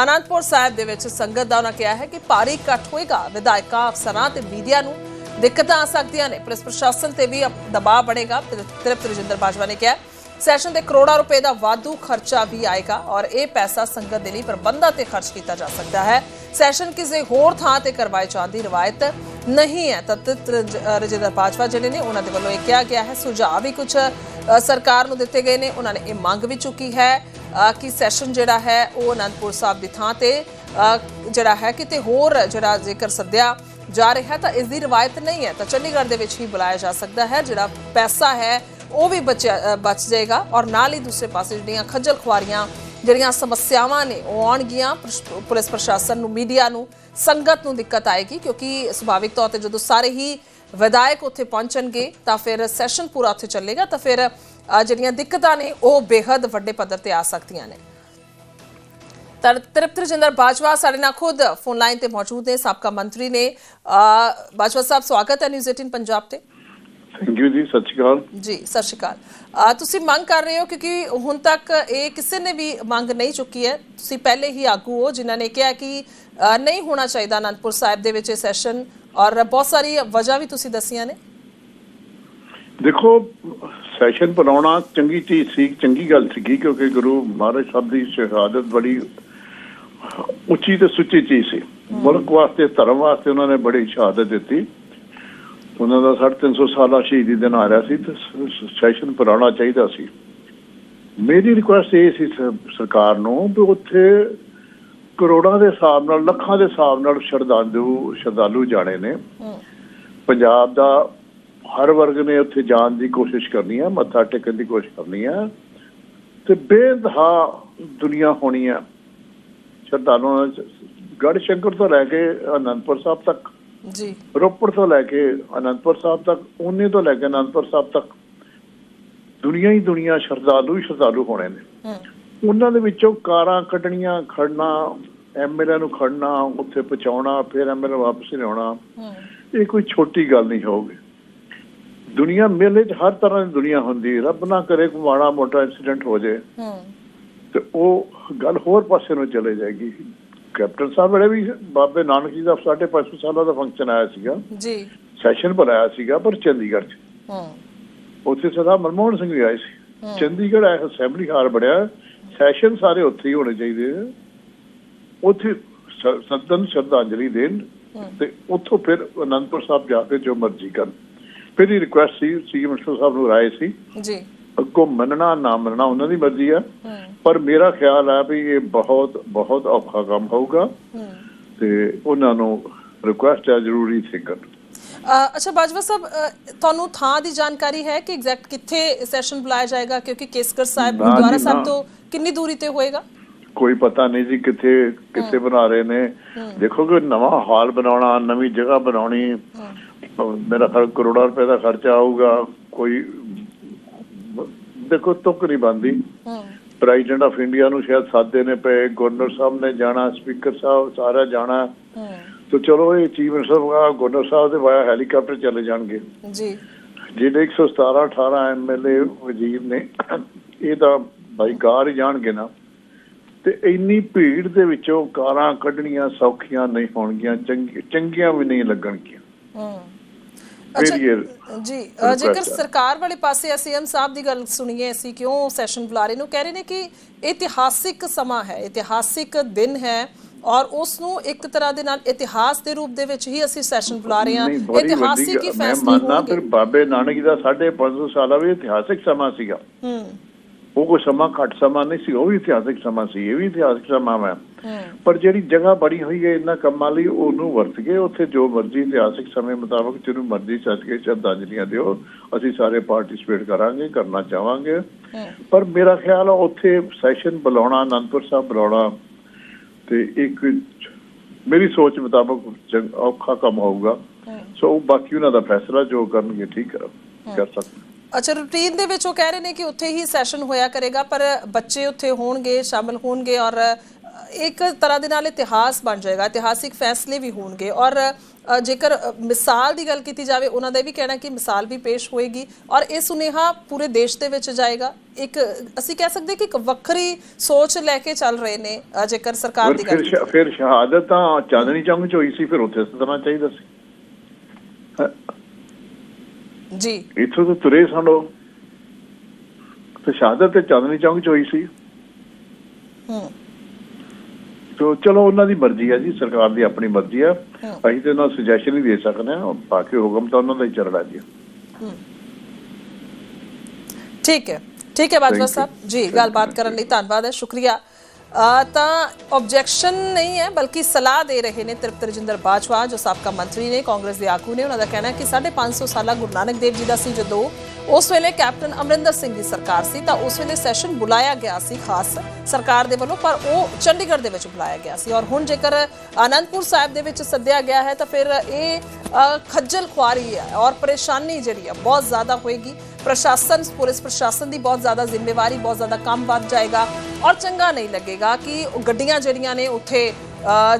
ਅਨੰਦਪੁਰ ਸਾਹਿਬ ਦੇ ਵਿੱਚ ਸੰਗਤ ਦਾ ਉਹਨਾਂ ਕਿਹਾ ਹੈ ਕਿ ਭਾਰੀ ਇਕੱਠ ਹੋਏਗਾ। ਵਿਧਾਇਕਾਂ, ਅਫਸਰਾਂ ਤੇ ਮੀਡੀਆ ਨੂੰ ਦਿੱਕਤਾਂ ਆ ਸਕਦੀਆਂ ਨੇ। ਪੁਲਿਸ ਪ੍ਰਸ਼ਾਸਨ ਤੇ ਵੀ ਦਬਾਅ ਬਣੇਗਾ। ਤ੍ਰਿਪਤ ਰਜਿੰਦਰ ਬਾਜਵਾ ਨੇ ਕਿਹਾ ਸੈਸ਼ਨ 'ਤੇ ਕਰੋੜਾਂ ਰੁਪਏ ਦਾ ਵਾਧੂ ਖਰਚਾ ਵੀ ਆਏਗਾ ਔਰ ਇਹ ਪੈਸਾ ਸੰਗਤ ਦੇ ਲਈ ਪ੍ਰਬੰਧਾਂ ਤੇ ਖਰਚ ਕੀਤਾ ਜਾ ਸਕਦਾ ਹੈ। ਸੈਸ਼ਨ ਕਿਸੇ ਹੋਰ ਥਾਂ ਤੇ ਕਰਵਾਏ ਜਾਣ ਦੀ ਰਵਾਇਤ ਨਹੀਂ ਹੈ। ਤਾਂ ਤ੍ਰਿਪਤ ਰਜ- ਰਜਿੰਦਰ ਬਾਜਵਾ ਜਿਹੜੇ ਨੇ, ਉਹਨਾਂ ਦੇ ਵੱਲੋਂ ਇਹ ਕਿਹਾ ਗਿਆ ਹੈ। ਸੁਝਾਅ ਵੀ ਕੁਝ ਸਰਕਾਰ ਨੂੰ ਦਿੱਤੇ ਗਏ ਨੇ। ਉਹਨਾਂ ਨੇ ਇਹ ਮੰਗ ਵੀ ਚੁੱਕੀ ਹੈ। ਕਿ ਸੈਸ਼ਨ ਜਿਹੜਾ ਹੈ ਉਹ ਅਨੰਦਪੁਰ ਸਾਹਿਬ ਦੀ ਥਾਂ ਤੇ ਜਿਹੜਾ ਹੈ ਕਿਤੇ ਹੋਰ ਜਿਹੜਾ ਜੇਕਰ ਸੱਦਿਆ ਜਾ ਰਿਹਾ ਤਾਂ ਇਸ ਦੀ ਰਵਾਇਤ ਨਹੀਂ ਹੈ। ਤਾਂ ਚੰਡੀਗੜ੍ਹ ਦੇ ਵਿੱਚ ਹੀ ਬੁਲਾਇਆ ਜਾ ਸਕਦਾ ਹੈ, ਜਿਹੜਾ ਪੈਸਾ ਹੈ, ਉਹ ਵੀ ਬਚਿਆ ਬਚ ਜਾਏਗਾ ਔਰ ਨਾਲ ਹੀ ਦੂਸਰੇ ਪਾਸੇ ਜਿਹੜੀਆਂ ਖੱਜਲ ਖੁਆਰੀਆਂ, ਜਿਹੜੀਆਂ ਸਮੱਸਿਆਵਾਂ ਨੇ, ਉਹ ਆਉਣਗੀਆਂ। ਪ੍ਰਸ਼- ਪੁਲਿਸ ਪ੍ਰਸ਼ਾਸਨ ਨੂੰ, ਮੀਡੀਆ ਨੂੰ ਸੰਗਤ ਨੂੰ ਦਿੱਕਤ ਆਏਗੀ ਕਿਉਂਕਿ ਸੁਭਾਵਿਕ ਤੌਰ ਤੇ ਜਦੋਂ ਸਾਰੇ ਹੀ ਵਿਧਾਇਕ ਉੱਥੇ ਪਹੁੰਚਣਗੇ ਤਾਂ ਫਿਰ ਸੈਸ਼ਨ ਪੂਰਾ ਉੱਥੇ ਚੱਲੇਗਾ। ਤਾਂ ਫਿਰ ਅ, ਜਿਹੜੀਆਂ ਦਿੱਕਤਾਂ ਨੇ ਉਹ ਬੇਹੱਦ ਵੱਡੇ ਪੱਧਰ ਤੇ ਆ ਸਕਦੀਆਂ ਨੇ। ਤਰ ਤ੍ਰਿਪਤ ਰਜਿੰਦਰ ਬਾਜਵਾ ਸਾਡੇ ਨਾਲ ਖੁਦ ਫੋਨ ਲਾਈਨ ਤੇ ਮੌਜੂਦ ਨੇ ਸਾਬਕਾ ਮੰਤਰੀ ਨੇ। ਬਾਜਵਾ ਸਾਹਿਬ ਸਵਾਗਤ ਹੈ ਨਿਊਜ਼ 18 ਪੰਜਾਬ ਤੇ। ਥੈਂਕ ਯੂ ਜੀ ਸਤਿ ਸ਼੍ਰੀ ਅਕਾਲ। ਜੀ ਸਤਿ ਸ਼੍ਰੀ ਅਕਾਲ। ਤੁਸੀਂ ਮੰਗ ਕਰ ਰਹੇ ਹੋ ਕਿਉਂਕਿ ਹੁਣ ਤੱਕ ਇਹ ਕਿਸੇ ਨੇ ਵੀ ਮੰਗ ਨਹੀਂ ਚੁੱਕੀ ਹੈ। ਤੁਸੀਂ ਪਹਿਲੇ ਹੀ ਆਗੂ ਹੋ ਜਿਨ੍ਹਾਂ ਨੇ ਕਿਹਾ ਕਿ ਨਹੀਂ ਹੋਣਾ ਚਾਹੀਦਾ ਅਨੰਦਪੁਰ ਸਾਹਿਬ ਦੇ ਵਿੱਚ ਇਹ ਸੈਸ਼ਨ। ਔਰ ਬਹੁਤ ਸਾਰੀ ਵਜ੍ਹਾ ਵੀ ਤੁਸੀਂ ਦੱਸੀਆਂ ਨੇ। ਦੇਖੋ ਸੈਸ਼ਨ ਬਣਾਉਣਾ ਚੰਗੀ ਚੀਜ਼ ਸੀ ਚੰਗੀ ਗੱਲ ਸੀਗੀ ਕਿਉਂਕਿ ਗੁਰੂ ਮਹਾਰਾਜ ਸਾਹਿਬ ਦੀ ਸ਼ਹਾਦਤ ਬੜੀ ਉੱਚੀ ਤੇ ਸੁੱਚੀ ਚੀਜ਼ ਸੀ। ਮੁਲਕ ਵਾਸਤੇ ਧਰਮ ਵਾਸਤੇ ਉਹਨਾਂ ਨੇ ਬੜੀ ਸ਼ਹਾਦਤ ਦਿੱਤੀ। ਉਹਨਾਂ ਦਾ 350 ਸਾਲਾ ਸ਼ਹੀਦੀ ਦਿਨ ਆ ਰਿਹਾ ਸੀ ਤੇ ਸ- ਸ- ਸੈਸ਼ਨ ਬਣਾਉਣਾ ਚਾਹੀਦਾ ਸੀ। ਮੇਰੀ ਰਿਕੁਐਸਟ ਇਹ ਸੀ ਸ- ਸਰਕਾਰ ਨੂੰ ਵੀ ਉੱਥੇ ਕਰੋੜਾਂ ਦੇ ਹਿਸਾਬ ਨਾਲ ਲੱਖਾਂ ਦੇ ਹਿਸਾਬ ਨਾਲ ਸ਼ਰਧਾਲੂ ਸ਼ਰਧਾਲੂ ਜਾਣੇ ਨੇ। ਪੰਜਾਬ ਦਾ ਹਰ ਵਰਗ ਨੇ ਉੱਥੇ ਜਾਣ ਦੀ ਕੋਸ਼ਿਸ਼ ਕਰਨੀ ਹੈ ਮੱਥਾ ਟੇਕਣ ਦੀ ਕੋਸ਼ਿਸ਼ ਕਰਨੀ ਹੈ ਤੇ ਬੇਦਹਾ ਦੁਨੀਆ ਹੋਣੀ ਹੈ ਸ਼ਰਧਾਲੂਆਂ ਗੜ ਸ਼ੰਕਰ ਤੋਂ ਲੈ ਕੇ ਅਨੰਦਪੁਰ ਸਾਹਿਬ ਤੱਕ ਜੀ। ਰੋਪੜ ਤੋਂ ਲੈ ਕੇ ਅਨੰਦਪੁਰ ਸਾਹਿਬ ਤੱਕ ਉਹਨੇ ਤੋਂ ਲੈ ਕੇ ਅਨੰਦਪੁਰ ਸਾਹਿਬ ਤੱਕ ਦੁਨੀਆ ਹੀ ਦੁਨੀਆ ਸ਼ਰਧਾਲੂ ਹੀ ਸ਼ਰਧਾਲੂ ਹੋਣੇ ਨੇ। ਉਹਨਾਂ ਦੇ ਵਿੱਚੋਂ ਕਾਰਾਂ ਕੱਢਣੀਆਂ ਖੜਨਾ ਐਮਐਲਏ ਨੂੰ ਖੜਨਾ ਉੱਥੇ ਪਹੁੰਚਾਉਣਾ ਫਿਰ ਐਮਐਲਏ ਵਾਪਸ ਲਿਆਉਣਾ ਇਹ ਕੋਈ ਛੋਟੀ ਗੱਲ ਨਹੀਂ ਹੋਊਗੀ। ਦੁਨੀਆ ਮੇਲੇ 'ਚ ਹਰ ਤਰ੍ਹਾਂ ਦੀ ਦੁਨੀਆ ਹੁੰਦੀ। ਰੱਬ ਨਾ ਕਰੇ ਕੋਈ ਮਾੜਾ ਮੋਟਾ ਇਨਸੀਡੈਂਟ ਹੋ ਜਾਏ। ਹੂੰ। ਤੇ ਉਹ ਗੱਲ ਹੋਰ ਪਾਸੇ ਨੂੰ ਚਲੇ ਜਾਏਗੀ। ਕੈਪਟਨ ਸਾਹਿਬ ਵੇਲੇ ਵੀ ਬਾਬੇ ਨਾਨਕ ਜੀ ਦਾ 550 ਸਾਲਾਂ ਦਾ ਫੰਕਸ਼ਨ ਆਇਆ ਸੀਗਾ। ਜੀ। ਸੈਸ਼ਨ ਬੁਲਾਇਆ ਸੀਗਾ ਪਰ ਚੰਡੀਗੜ੍ਹ 'ਚ। ਹੂੰ। ਉੱਥੇ ਸਰਦਾਰ ਮਨਮੋਹਨ ਸਿੰਘ ਵੀ ਆਏ ਸੀ। ਚੰਡੀਗੜ੍ਹ ਐ ਅਸੈਂਬਲੀ ਹਾਲ ਬੜਿਆ ਸੈਸ਼ਨ ਸਾਰੇ ਉੱਥੇ ਹੀ ਹੋਣੇ ਚਾਹੀਦੇ ਉੱਥੇ ਸਦਨ ਸ਼ਰਧਾਂਜਲੀ ਦੇਣ ਤੇ ਉੱਥੋਂ ਫਿਰ ਅਨੰਦਪੁਰ ਸਾਹਿਬ ਜਾ ਕੇ ਜੋ ਮਰਜ਼ੀ ਕਰਨ। ਇਹ ਰਿਕੁਐਸਟ ਸੀ ਸੀ ਮਿਨਿਸਟਰ ਸਾਹਿਬ ਨੂੰ ਰਾਏ ਸੀ। ਜੀ। ਅੱਗੋਂ ਮੰਨਣਾ ਨਾ ਮੰਨਣਾ ਉਹਨਾਂ ਦੀ ਮਰਜ਼ੀ ਆ। ਪਰ ਮੇਰਾ ਖਿਆਲ ਹੈ ਵੀ ਇਹ ਬਹੁਤ ਬਹੁਤ ਔਖਾ ਕੰਮ ਹੋਊਗਾ। ਤੇ ਉਹਨਾਂ ਨੂੰ ਰਿਕੁਐਸਟ ਹੈ ਜ਼ਰੂਰੀ ਸੀ ਕਰਨ ਅ, ਅੱਛਾ ਬਾਜਵਾ ਸਾਹਿਬ ਤੁਹਾਨੂੰ ਥਾਂ ਦੀ ਜਾਣਕਾਰੀ ਹੈ ਕਿ ਐਗਜ਼ੈਕਟ ਕਿੱਥੇ ਸੈਸ਼ਨ ਬੁਲਾਇਆ ਜਾਏਗਾ? ਕਿਉਂਕਿ ਕੇਸਗੜ ਸਾਹਿਬ ਗੁਰਦੁਆਰਾ ਸਾਹਿਬ। ਤੋਂ ਕਿੰਨੀ ਦੂਰੀ ਤੇ ਹੋਏਗਾ? ਕੋਈ ਪਤਾ ਨਹੀਂ ਜੀ ਕਿੱਥੇ ਕਿੱਥੇ ਬਣਾ ਰਹੇ ਨੇ। ਦੇਖੋ ਕਿ ਨਵਾਂ ਹਾਲ ਬਣਾਉਣਾ ਨਵੀਂ ਜਗ੍ਹਾ ਬਣਾਉਣੀ। ਮੇਰਾ ਖਰਚ ਕਰੋੜਾਂ ਰੁਪਏ ਦਾ ਖਰਚਾ ਆਊਗਾ ਕੋਈ ਦੇਖੋ ਤੁੱਕ ਨਹੀਂ ਬੰਦੀ ਹੂੰ। ਪ੍ਰੈਜ਼ੀਡੈਂਟ ਆਫ ਇੰਡੀਆ ਨੂੰ ਸ਼ਾਇਦ ਸਾਦੇ ਨੇ ਪਏ ਗਵਰਨਰ ਸਾਹਿਬ ਨੇ ਜਾਣਾ ਸਪੀਕਰ ਸਾਹਿਬ ਸਾਰਾ ਜਾਣਾ। ਹੂੰ। ਤੇ ਚਲੋ ਇਹ ਚੀਫ ਮਿਨਿਸਟਰ ਗਵਰਨਰ ਸਾਹਿਬ ਦੇ ਵਾਇਆ ਹੈਲੀਕਾਪਟਰ ਚਲੇ ਜਾਣਗੇ। ਜੀ। ਜਿਹੜੇ 117 18 ਐਮਐਲਏ ਵਜ਼ੀਰ ਨੇ ਇਹ ਤਾਂ ਬਾਈ ਕਾਰ ਹੀ ਜਾਣਗੇ ਨਾ। ਤੇ ਇੰਨੀ ਭੀੜ ਦੇ ਵਿੱਚੋਂ ਕਾਰਾਂ ਕੱਢਣੀਆਂ ਸੌਖੀਆਂ ਨਹੀਂ ਹੋਣਗੀਆਂ ਚੰਗੀ- ਚੰਗੀਆਂ ਵੀ ਨਹੀਂ ਲੱਗਣਗੀਆਂ। ਹੂੰ। ਜੀ ਜੇਕਰ। ਸਰਕਾਰ ਵਾਲੇ ਪਾਸੇ ਸੀਐਮ ਸਾਹਿਬ ਦੀ ਗੱਲ ਸੁਣੀਏ ਅਸੀਂ ਕਿਉਂ ਸੈਸ਼ਨ ਬੁਲਾ ਰਹੇ ਨੂੰ ਕਹਿ ਰਹੇ ਨੇ ਕਿ ਇਤਿਹਾਸਿਕ ਸਮਾਂ ਹੈ ਇਤਿਹਾਸਿਕ ਦਿਨ ਹੈ ਔਰ ਉਸ ਨੂੰ ਇੱਕ ਤਰ੍ਹਾਂ ਦੇ ਨਾਲ ਇਤਿਹਾਸ ਦੇ ਰੂਪ ਦੇ ਵਿੱਚ ਹੀ ਅਸੀਂ ਸੈਸ਼ਨ ਬੁਲਾ ਰਹੇ ਹਾਂ। ਇਤਿਹਾਸਿਕ ਹੀ ਮੈਂ ਫੈਸਲੇ ਮੰਨਦਾ ਫਿਰ ਹੋਣਗੇ ਬਾਬੇ ਨਾਨਕ ਜੀ ਦਾ 550 ਸਾਲਾ ਵੀ ਇਤਿਹਾਸਿਕ ਸਮਾਂ ਸੀਗਾ। ਹੂੰ। ਉਹ ਕੋਈ ਸਮਾਂ ਘੱਟ ਸਮਾਂ ਨਹੀਂ ਸੀ ਉਹ ਵੀ ਇਤਿਹਾਸਿਕ ਸਮਾਂ ਸੀ ਇਹ ਵੀ ਇਤਿਹਾਸਿਕ ਸਮਾਂ ਹੈ ਹੂੰ। ਪਰ ਜਿਹੜੀ ਜਗ੍ਹਾ ਬਣੀ ਹੋਈ ਹੈ ਇਹਨਾਂ ਕੰਮਾਂ ਲਈ ਉਹਨੂੰ ਵਰਤ ਕੇ ਉੱਥੇ ਜੋ ਮਰਜ਼ੀ ਇਤਿਹਾਸਿਕ ਸਮੇਂ ਮੁਤਾਬਕ ਜਿਹਨੂੰ ਮਰਜ਼ੀ ਸੱਜ ਕੇ ਸ਼ਰਧਾਂਜਲੀਆਂ ਦਿਓ ਅਸੀਂ ਸਾਰੇ ਪਾਰਟਿਸਿਪੇਟ ਕਰਾਂਗੇ ਕਰਨਾ ਚਾਹਾਂਗੇ। ਹੂੰ। ਪਰ ਮੇਰਾ ਖਿਆਲ ਆ ਉੱਥੇ ਸੈਸ਼ਨ ਬੁਲਾਉਣਾ ਅਨੰਦਪੁਰ ਸਾਹਿਬ ਬੁਲਾਉਣਾ ਤੇ ਇੱਕ ਮੇਰੀ ਸੋਚ ਮੁਤਾਬਕ ਔਖਾ ਕੰਮ ਹੋਊਗਾ। ਹੂੰ। ਸੋ ਬਾਕੀ ਉਹਨਾਂ ਦਾ ਫੈਸਲਾ ਜੋ ਕਰਨਗੇ ਠੀਕ ਕਰ ਸਕਦੇ। ਅੱਛਾ ਰੂਟੀਨ ਦੇ ਵਿੱਚ ਉਹ ਕਹਿ ਰਹੇ ਨੇ ਕਿ ਉੱਥੇ ਹੀ ਸੈਸ਼ਨ ਹੋਇਆ ਕਰੇਗਾ ਪਰ ਬੱਚੇ ਉੱਥੇ ਹੋਣਗੇ ਸ਼ਾਮਲ ਹੋਣਗੇ ਔਰ ਇੱਕ ਤਰ੍ਹਾਂ ਦੇ ਨਾਲ ਇਤਿਹਾਸ ਬਣ ਜਾਏਗਾ ਇਤਿਹਾਸਿਕ ਫੈਸਲੇ ਵੀ ਹੋਣਗੇ ਔਰ ਜੇਕਰ ਮਿਸਾਲ ਦੀ ਗੱਲ ਕੀਤੀ ਜਾਵੇ ਉਹਨਾਂ ਦਾ ਵੀ ਕਹਿਣਾ ਕਿ ਮਿਸਾਲ ਵੀ ਪੇਸ਼ ਹੋਏਗੀ ਔਰ ਇਹ ਸੁਨੇਹਾ ਪੂਰੇ ਦੇਸ਼ ਦੇ ਵਿੱਚ ਜਾਏਗਾ। ਇੱਕ ਅਸੀਂ ਕਹਿ ਸਕਦੇ ਕਿ ਇੱਕ ਵੱਖਰੀ ਸੋਚ ਲੈ ਕੇ ਚੱਲ ਰਹੇ ਨੇ ਜੇਕਰ ਸਰਕਾਰ ਦੀ ਗੱਲ ਫਿਰ ਫਿਰ ਸ਼ਹਾਦਤ ਤਾਂ ਚਾਂਦਨੀ ਚੌਂਕ ਚ ਹੋਈ ਸੀ ਫਿਰ ਉੱਥੇ ਸਦਨਾ ਚਾਹੀਦਾ ਸੀ। ਜੀ। ਇੱਥੋਂ ਤਾਂ ਤੁਰੇ ਸਨ ਉਹ ਤੇ ਸ਼ਹਾਦਤ ਤੇ ਚਾਂਦਨੀ ਚੌਂਕ ਚ ਹੋਈ ਸੀ। ਹੂੰ। ਤੋ ਚਲੋ ਉਹਨਾਂ ਦੀ ਮਰਜ਼ੀ ਹੈ ਜੀ ਸਰਕਾਰ ਦੀ ਆਪਣੀ ਮਰਜ਼ੀ ਹੈ ਹਾਂ। ਅਸੀਂ ਤੇ ਉਹਨਾਂ ਸੁਜੈਸ਼ਨ ਹੀ ਦੇ ਸਕਦੇ ਹਾਂ ਬਾਕੀ ਹੁਕਮ ਤਾਂ ਉਹਨਾਂ ਦਾ ਹੀ ਚੱਲਣਾ ਜੀ। ਠੀਕ ਹੈ। ਠੀਕ ਹੈ ਬਾਜਵਾ. ਸਾਹਿਬ। ਜੀ ਗੱਲਬਾਤ ਕਰਨ ਲਈ ਧੰਨਵਾਦ ਹੈ। ਸ਼ੁਕਰੀਆ। ਤਾਂ ਆਬਜੈਕਸ਼ਨ ਨਹੀਂ ਹੈ ਬਲਕਿ ਸਲਾਹ ਦੇ ਰਹੇ ਨੇ ਤ੍ਰਿਪਤ ਰਜਿੰਦਰ ਬਾਜਵਾ ਜੋ ਸਾਬਕਾ ਮੰਤਰੀ ਨੇ ਕਾਂਗਰਸ ਦੇ ਆਗੂ ਨੇ ਉਹਨਾਂ ਦਾ ਕਹਿਣਾ ਹੈ ਕਿ 550 ਸਾਲਾ ਗੁਰੂ ਨਾਨਕ ਦੇਵ ਜੀ ਦਾ ਸੀ ਜਦੋਂ ਉਸ ਵੇਲੇ ਕੈਪਟਨ ਅਮਰਿੰਦਰ ਸਿੰਘ ਦੀ ਸਰਕਾਰ ਸੀ ਤਾਂ ਉਸ ਵੇਲੇ ਸੈਸ਼ਨ ਬੁਲਾਇਆ ਗਿਆ ਸੀ ਖਾਸ ਸਰਕਾਰ ਦੇ ਵੱਲੋਂ ਪਰ ਉਹ ਚੰਡੀਗੜ੍ਹ ਦੇ ਵਿੱਚ ਬੁਲਾਇਆ ਗਿਆ ਸੀ ਔਰ ਹੁਣ ਜੇਕਰ ਆਨੰਦਪੁਰ ਸਾਹਿਬ ਦੇ ਵਿੱਚ ਸੱਦਿਆ ਗਿਆ ਹੈ ਤਾਂ ਫਿਰ ਇਹ ਖੱਜਲ ਖੁਆਰੀ ਹੈ ਔਰ ਪਰੇਸ਼ਾਨੀ ਜਿਹੜੀ ਹੈ ਬਹੁਤ ਜ਼ਿਆਦਾ ਹੋਏਗੀ ਪ੍ਰਸ਼ਾਸਨ ਪੁਲਿਸ ਪ੍ਰਸ਼ਾਸਨ ਦੀ ਬਹੁਤ ਜ਼ਿਆਦਾ ਜ਼ਿੰਮੇਵਾਰੀ ਬਹੁਤ ਜ਼ਿਆਦਾ ਕੰਮ ਵੱਧ ਜਾਏਗਾ ਔਰ ਚੰਗਾ ਨਹੀਂ ਲੱਗੇਗਾ ਕਿ ਉਹ ਗੱਡੀਆਂ ਜਿਹੜੀਆਂ ਨੇ ਉੱਥੇ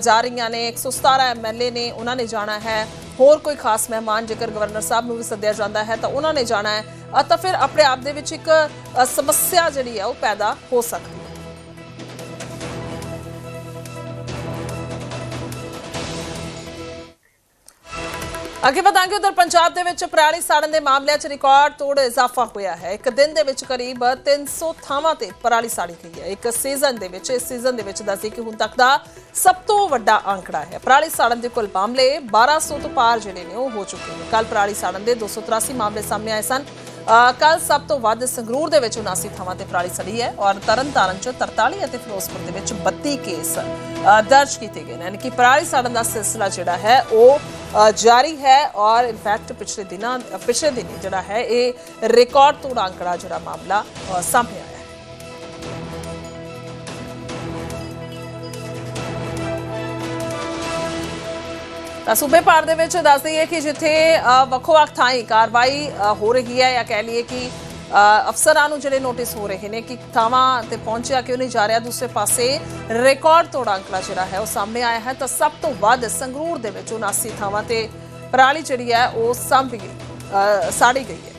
ਜਾ ਰਹੀਆਂ ਨੇ 117 ਐਮਐਲਏ ਨੇ, ਉਹਨਾਂ ਨੇ ਜਾਣਾ ਹੈ। ਹੋਰ ਕੋਈ ਖਾਸ ਮਹਿਮਾਨ ਜੇਕਰ ਗਵਰਨਰ ਸਾਹਿਬ ਨੂੰ ਵੀ ਸੱਦਿਆ ਜਾਂਦਾ ਹੈ, ਤਾਂ ਉਹਨਾਂ ਨੇ ਜਾਣਾ ਹੈ। ਤਾਂ ਫਿਰ ਆਪਣੇ ਆਪ ਦੇ ਵਿੱਚ ਇੱਕ ਸਮੱਸਿਆ ਜਿਹੜੀ ਹੈ, ਉਹ ਪੈਦਾ ਹੋ ਸਕਦੀ ਅੱਗੇ ਵਧਾਂਗੇ ਉਧਰ ਪੰਜਾਬ ਦੇ ਵਿੱਚ ਪਰਾਲੀ ਸਾੜਨ ਦੇ ਮਾਮਲਿਆਂ 'ਚ ਰਿਕਾਰਡ ਤੋੜ ਇਜ਼ਾਫਾ ਹੋਇਆ ਹੈ। ਇੱਕ ਦਿਨ ਦੇ ਵਿੱਚ ਕਰੀਬ 300 ਥਾਵਾਂ ਤੇ ਪਰਾਲੀ ਸਾੜੀ ਗਈ ਹੈ। ਇੱਕ ਸੀਜ਼ਨ ਦੇ ਵਿੱਚ, ਇਸ ਸੀਜ਼ਨ ਦੇ ਵਿੱਚ ਦੱਸੀ ਕਿ ਹੁਣ ਤੱਕ ਦਾ ਸਭ ਤੋਂ ਵੱਡਾ ਅੰਕੜਾ ਹੈ। ਪਰਾਲੀ ਸਾੜਨ ਦੇ ਕੁੱਲ ਮਾਮਲੇ 1200 ਤੋਂ ਪਾਰ ਜਿਹੜੇ ਨੇ ਉਹ ਹੋ ਚੁੱਕੇ ਨੇ। ਕੱਲ ਪਰਾਲੀ ਸਾੜਨ ਦੇ 283 ਮਾਮਲੇ ਸਾਹਮਣੇ ਆਏ ਸਨ। ਕੱਲ ਸਭ ਤੋਂ ਵੱਧ ਸੰਗਰੂਰ ਦੇ ਵਿੱਚ 79 ਥਾਵਾਂ ਤੇ ਪਰਾਲੀ ਸੜੀ ਹੈ ਔਰ ਤਰਨਤਾਰਨ 'ਚ 43 ਅਤੇ ਫਿਰੋਜ਼ਪੁਰ ਦੇ ਵਿੱਚ 32 ਕੇਸ ਦਰਜ ਕੀਤੇ ਗਏ ਨੇ। ਯਾਨੀ ਕਿ ਪਰਾਲੀ ਸਾੜਨ ਦਾ ਸਿਲਸਿਲਾ ਜਿਹੜਾ ਹੈ ਉਹ ਜਾਰੀ ਹੈ ਔਰ ਇਨਫੈਕਟ ਪਿਛਲੇ ਦਿਨਾਂ ਪਿਛਲੇ ਦਿਨੀ ਜਿਹੜਾ ਹੈ ਇਹ ਰਿਕਾਰਡ ਤੋੜ ਅੰਕੜਾ ਜਿਹੜਾ ਮਾਮਲਾ ਅ, ਸਾਹਮਣੇ ਤਾਂ ਸੂਬੇ ਭਰ ਦੇ ਵਿੱਚ ਦੱਸ ਦਈਏ ਕਿ ਜਿੱਥੇ ਵੱਖੋ-ਵੱਖ ਥਾਈਂ ਕਾਰਵਾਈ ਹੋ ਰਹੀ ਹੈ ਜਾਂ ਕਹਿ ਲਈਏ ਕਿ ਅਫਸਰਾਂ ਨੂੰ ਜਿਹੜੇ ਨੋਟਿਸ ਹੋ ਰਹੇ ਨੇ ਕਿ ਥਾਵਾਂ ਤੇ ਪਹੁੰਚਿਆ ਕਿਉਂ ਨਹੀਂ ਜਾ ਰਿਹਾ, ਦੂਸਰੇ ਪਾਸੇ ਰਿਕਾਰਡ ਤੋੜ ਅੰਕੜਾ ਜਿਹੜਾ ਹੈ ਉਹ ਸਾਹਮਣੇ ਆਇਆ ਹੈ। ਤਾਂ ਸਭ ਤੋਂ ਵੱਧ ਸੰਗਰੂਰ ਦੇ ਵਿੱਚ 79 ਥਾਵਾਂ ਤੇ ਪਰਾਲੀ ਜਿਹੜੀ ਹੈ ਉਹ ਸਾਂਭੀ ਗਈ ਸਾੜੀ ਗਈ ਹੈ।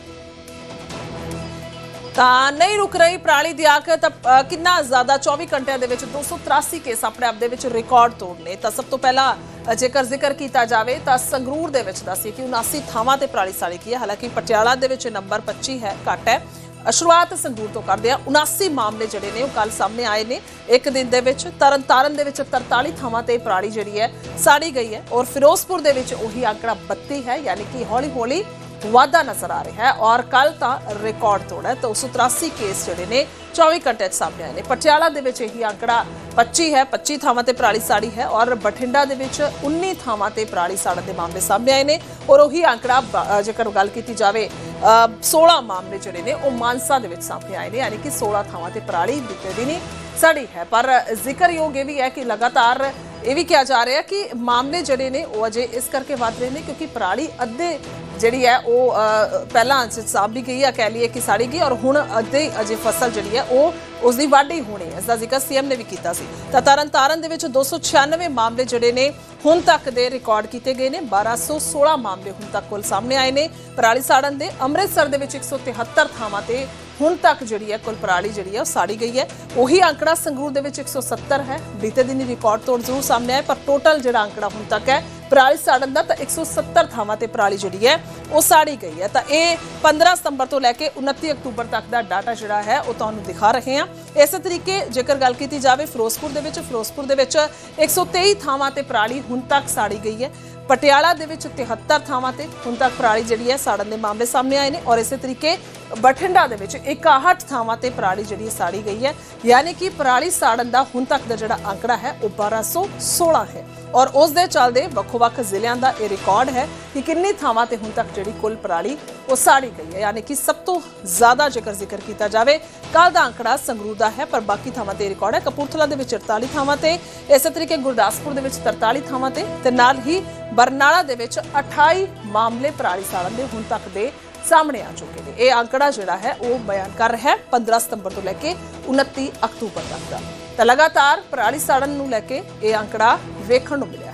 ਤਾਂ ਨਹੀਂ ਰੁਕ ਰਹੀ ਪ੍ਰਾਲੀ ਦੀ ਅੱਗ, ਤਾਂ ਕਿੰਨਾ ਜ਼ਿਆਦਾ 24 ਘੰਟਿਆਂ ਦੇ ਵਿੱਚ 283 ਕੇਸ ਆਪਣੇ ਆਪ ਦੇ ਵਿੱਚ ਰਿਕਾਰਡ ਤੋੜਨੇ ਤਾਂ ਸਭ ਤੋਂ ਪਹਿਲਾਂ ਜੇਕਰ ਜ਼ਿਕਰ ਕੀਤਾ ਜਾਵੇ ਤਾਂ ਸੰਗਰੂਰ ਦੇ ਵਿੱਚ ਦੱਸੀਏ ਕਿ 79 ਥਾਵਾਂ ਤੇ ਪਰਾਲੀ ਸਾੜੀ ਗਈ ਹੈ। ਹਾਲਾਂਕਿ ਪਟਿਆਲਾ ਦੇ ਵਿੱਚ ਨੰਬਰ 25 ਹੈ, ਘੱਟ ਹੈ। ਸ਼ੁਰੂਆਤ ਸੰਗਰੂਰ ਤੋਂ ਕਰਦੇ ਆ। 79 ਮਾਮਲੇ ਜਿਹੜੇ ਨੇ ਉਹ ਕੱਲ ਸਾਹਮਣੇ ਆਏ ਨੇ। ਇੱਕ ਦਿਨ ਦੇ ਵਿੱਚ ਤਰਨਤਾਰਨ ਦੇ ਵਿੱਚ 43 ਥਾਵਾਂ ਤੇ ਪਰਾਲੀ ਜਿਹੜੀ ਹੈ, ਸਾੜੀ ਗਈ ਹੈ ਔਰ ਫਿਰੋਜ਼ਪੁਰ ਦੇ ਵਿੱਚ ਉਹੀ ਆંકੜਾ 32 ਹੈ, ਯਾਨੀ ਕਿ ਹੌਲੀ ਹੌਲੀ ਵਾਧਾ ਨਜ਼ਰ ਆ ਰਿਹਾ ਹੈ ਔਰ ਕੱਲ ਤਾਂ ਰਿਕਾਰਡ ਤੋੜਾ ਹੈ। ਤਾਂ 183 ਕੇਸ ਜਿਹੜੇ ਨੇ 24 ਘੰਟੇ 'ਚ ਸਾਹਮਣੇ ਆਏ ਨੇ। ਪਟਿਆਲਾ ਦੇ ਵਿੱਚ ਇਹੀ ਅੰਕੜਾ 25 ਹੈ 25 ਥਾਵਾਂ ਤੇ ਪਰਾਲੀ ਸਾੜੀ ਹੈ ਔਰ ਬਠਿੰਡਾ ਦੇ ਵਿੱਚ 19 ਥਾਵਾਂ ਤੇ ਪਰਾਲੀ ਸਾੜਨ ਦੇ ਮਾਮਲੇ ਸਾਹਮਣੇ ਆਏ ਨੇ। ਔਰ ਉਹੀ ਅੰਕੜਾ ਜੇਕਰ ਗੱਲ ਕੀਤੀ ਜਾਵੇ ਅ, 16 ਮਾਮਲੇ ਜਿਹੜੇ ਨੇ ਉਹ ਮਾਨਸਾ ਦੇ ਵਿੱਚ ਸਾਹਮਣੇ ਆਏ ਨੇ ਯਾਨੀ ਕਿ 16 ਥਾਵਾਂ ਤੇ ਪਰਾਲੀ ਦਿੱਤੇ ਦੀ ਨਹੀਂ ਸੜੀ ਹੈ। ਪਰ ਜ਼ਿਕਰਯੋਗ ਇਹ ਵੀ ਹੈ ਕਿ ਲਗਾਤਾਰ ਇਹ ਵੀ ਕਿਹਾ ਜਾ ਰਿਹਾ ਕਿ ਮਾਮਲੇ ਜਿਹੜੇ ਨੇ ਉਹ ਅਜੇ ਇਸ ਕਰਕੇ ਵੱਧ ਰਹੇ ਨੇ ਕਿਉਂਕਿ ਪਰਾਲੀ ਅੱਧੇ ਜਿਹੜੀ ਹੈ ਉਹ ਅ, ਪਹਿਲਾਂ ਸਾਂਭੀ ਗਈ ਆ ਕਹਿ ਲਈਏ ਕਿ ਸਾੜੀ ਗਈ ਔਰ ਹੁਣ ਅੱਧੇ ਅਜੇ ਫਸਲ ਜਿਹੜੀ ਹੈ ਉਹ ਉਸ ਦੀ ਵਾਢੀ ਹੋਣੀ ਹੈ। ਇਸ ਦਾ ਜ਼ਿਕਰ ਸੀਐਮ ਨੇ ਵੀ ਕੀਤਾ ਸੀ। ਤਾਂ ਤਰਨ ਤਾਰਨ ਦੇ ਵਿੱਚ 296 ਮਾਮਲੇ ਜਿਹੜੇ ਨੇ ਹੁਣ ਤੱਕ ਦੇ ਰਿਕਾਰਡ ਕੀਤੇ ਗਏ ਨੇ। 1216 ਮਾਮਲੇ ਹੁਣ ਤੱਕ ਕੁੱਲ ਸਾਹਮਣੇ ਆਏ ਨੇ। ਪਰਾਲੀ ਸਾੜਨ ਦੇ ਅੰਮ੍ਰਿਤਸਰ ਦੇ ਵਿੱਚ 173 ਥਾਵਾਂ ਤੇ ਹੁਣ ਤੱਕ ਜਿਹੜੀ ਹੈ ਕੁੱਲ ਪਰਾਲੀ ਜਿਹੜੀ ਹੈ ਉਹ ਸਾੜੀ ਗਈ ਹੈ। ਉਹੀ ਅੰਕੜਾ ਸੰਗਰੂਰ ਦੇ ਵਿੱਚ 170 ਹੈ। ਬੀਤੇ ਦਿਨੀ ਰਿਕਾਰਡ ਤੋੜ ਜ਼ਰੂਰ ਸਾਹਮਣੇ ਆਇਆ ਪਰ ਟੋਟਲ ਜਿਹੜਾ ਅੰਕੜਾ ਹੁਣ ਤੱਕ ਹੈ ਪਰਾਲੀ ਸਾੜਨ ਦਾ ਤਾਂ 170 ਥਾਵਾਂ ਤੇ ਪਰਾਲੀ ਜਿਹੜੀ ਹੈ ਉਹ ਸਾੜੀ ਗਈ ਹੈ। ਤਾਂ ਇਹ 15 ਸਤੰਬਰ ਤੋਂ ਲੈ ਕੇ 29 ਅਕਤੂਬਰ ਤੱਕ ਦਾ ਡਾਟਾ ਜਿਹੜਾ ਹੈ ਉਹ ਤੁਹਾਨੂੰ ਦਿਖਾ ਰਹੇ ਹਾਂ। ਇਸੇ ਤਰੀਕੇ ਜੇਕਰ ਗੱਲ ਕੀਤੀ ਜਾਵੇ ਫਿਰੋਜ਼ਪੁਰ ਦੇ ਵਿੱਚ, ਫਿਰੋਜ਼ਪੁਰ ਦੇ ਵਿੱਚ 123 ਥਾਵਾਂ ਤੇ ਪਰਾਲੀ ਹੁਣ ਤੱਕ ਸਾੜੀ ਗਈ ਹੈ। ਪਟਿਆਲਾ ਦੇ ਵਿੱਚ 73 ਥਾਵਾਂ ਤੇ ਹੁਣ ਤੱਕ ਪਰਾਲੀ ਜਿਹੜੀ ਹੈ ਸਾੜਨ ਦੇ ਮਾਮਲੇ ਸਾਹਮਣੇ ਆਏ ਨੇ ਔਰ ਇਸੇ ਤਰੀਕੇ ਬਠਿੰਡਾ ਦੇ ਵਿੱਚ 61 ਥਾਵਾਂ ਤੇ ਪਰਾਲੀ ਜਿਹੜੀ ਸਾੜੀ ਗਈ ਹੈ। ਯਾਨੀ ਕਿ ਪਰਾਲੀ ਸਾੜਨ ਦਾ ਹੁਣ ਤੱਕ ਦਾ ਜਿਹੜਾ ਅੰਕੜਾ ਹੈ, ਉਹ 1216 ਹੈ। ਔਰ ਉਸ ਦੇ ਚੱਲਦੇ ਵੱਖੋ-ਵੱਖ ਜ਼ਿਲ੍ਹਿਆਂ ਦਾ ਇਹ ਰਿਕਾਰਡ ਹੈ ਕਿ ਕਿੰਨੀ ਥਾਵਾਂ ਤੇ ਹੁਣ ਤੱਕ ਜਿਹੜੀ ਕੁੱਲ ਪਰਾਲੀ ਉਹ ਸਾੜੀ ਗਈ ਹੈ। ਯਾਨੀ ਕਿ ਸਭ ਤੋਂ ਜ਼ਿਆਦਾ ਜੇਕਰ ਜ਼ਿਕਰ ਕੀਤਾ ਜਾਵੇ ਕੱਲ ਦਾ ਅੰਕੜਾ ਸੰਗਰੂਰ ਦਾ ਹੈ, ਪਰ ਬਾਕੀ ਥਾਵਾਂ ਤੇ ਰਿਕਾਰਡ ਹੈ। ਕਪੂਰਥਲਾ ਦੇ ਵਿੱਚ 48 ਥਾਵਾਂ ਤੇ, ਇਸੇ ਤਰੀਕੇ ਗੁਰਦਾਸਪੁਰ ਦੇ ਵਿੱਚ 43 ਥਾਵਾਂ ਤੇ ਤੇ ਨਾਲ ਹੀ ਬਰਨਾਲਾ ਦੇ ਵਿੱਚ 28 ਮਾਮਲੇ ਪਰਾਲੀ ਸਾੜਨ ਦੇ ਹੁਣ ਤੱਕ ਦੇ ਸਾਹਮਣੇ ਆ ਚੁੱਕੇ ਨੇ। ਇਹ ਅੰਕੜਾ ਜਿਹੜਾ ਹੈ, ਉਹ ਬਿਆਨ ਕਰ ਰਿਹਾ ਹੈ 15 ਸਤੰਬਰ ਤੋਂ ਲੈ ਕੇ 29 ਅਕਤੂਬਰ ਤੱਕ ਦਾ। ਤਾਂ ਲਗਾਤਾਰ ਪਰਾਲੀ ਸਾੜਨ ਨੂੰ ਲੈ ਕੇ ਇਹ ਅੰਕੜਾ ਵੇਖਣ ਨੂੰ ਮਿਲਿਆ।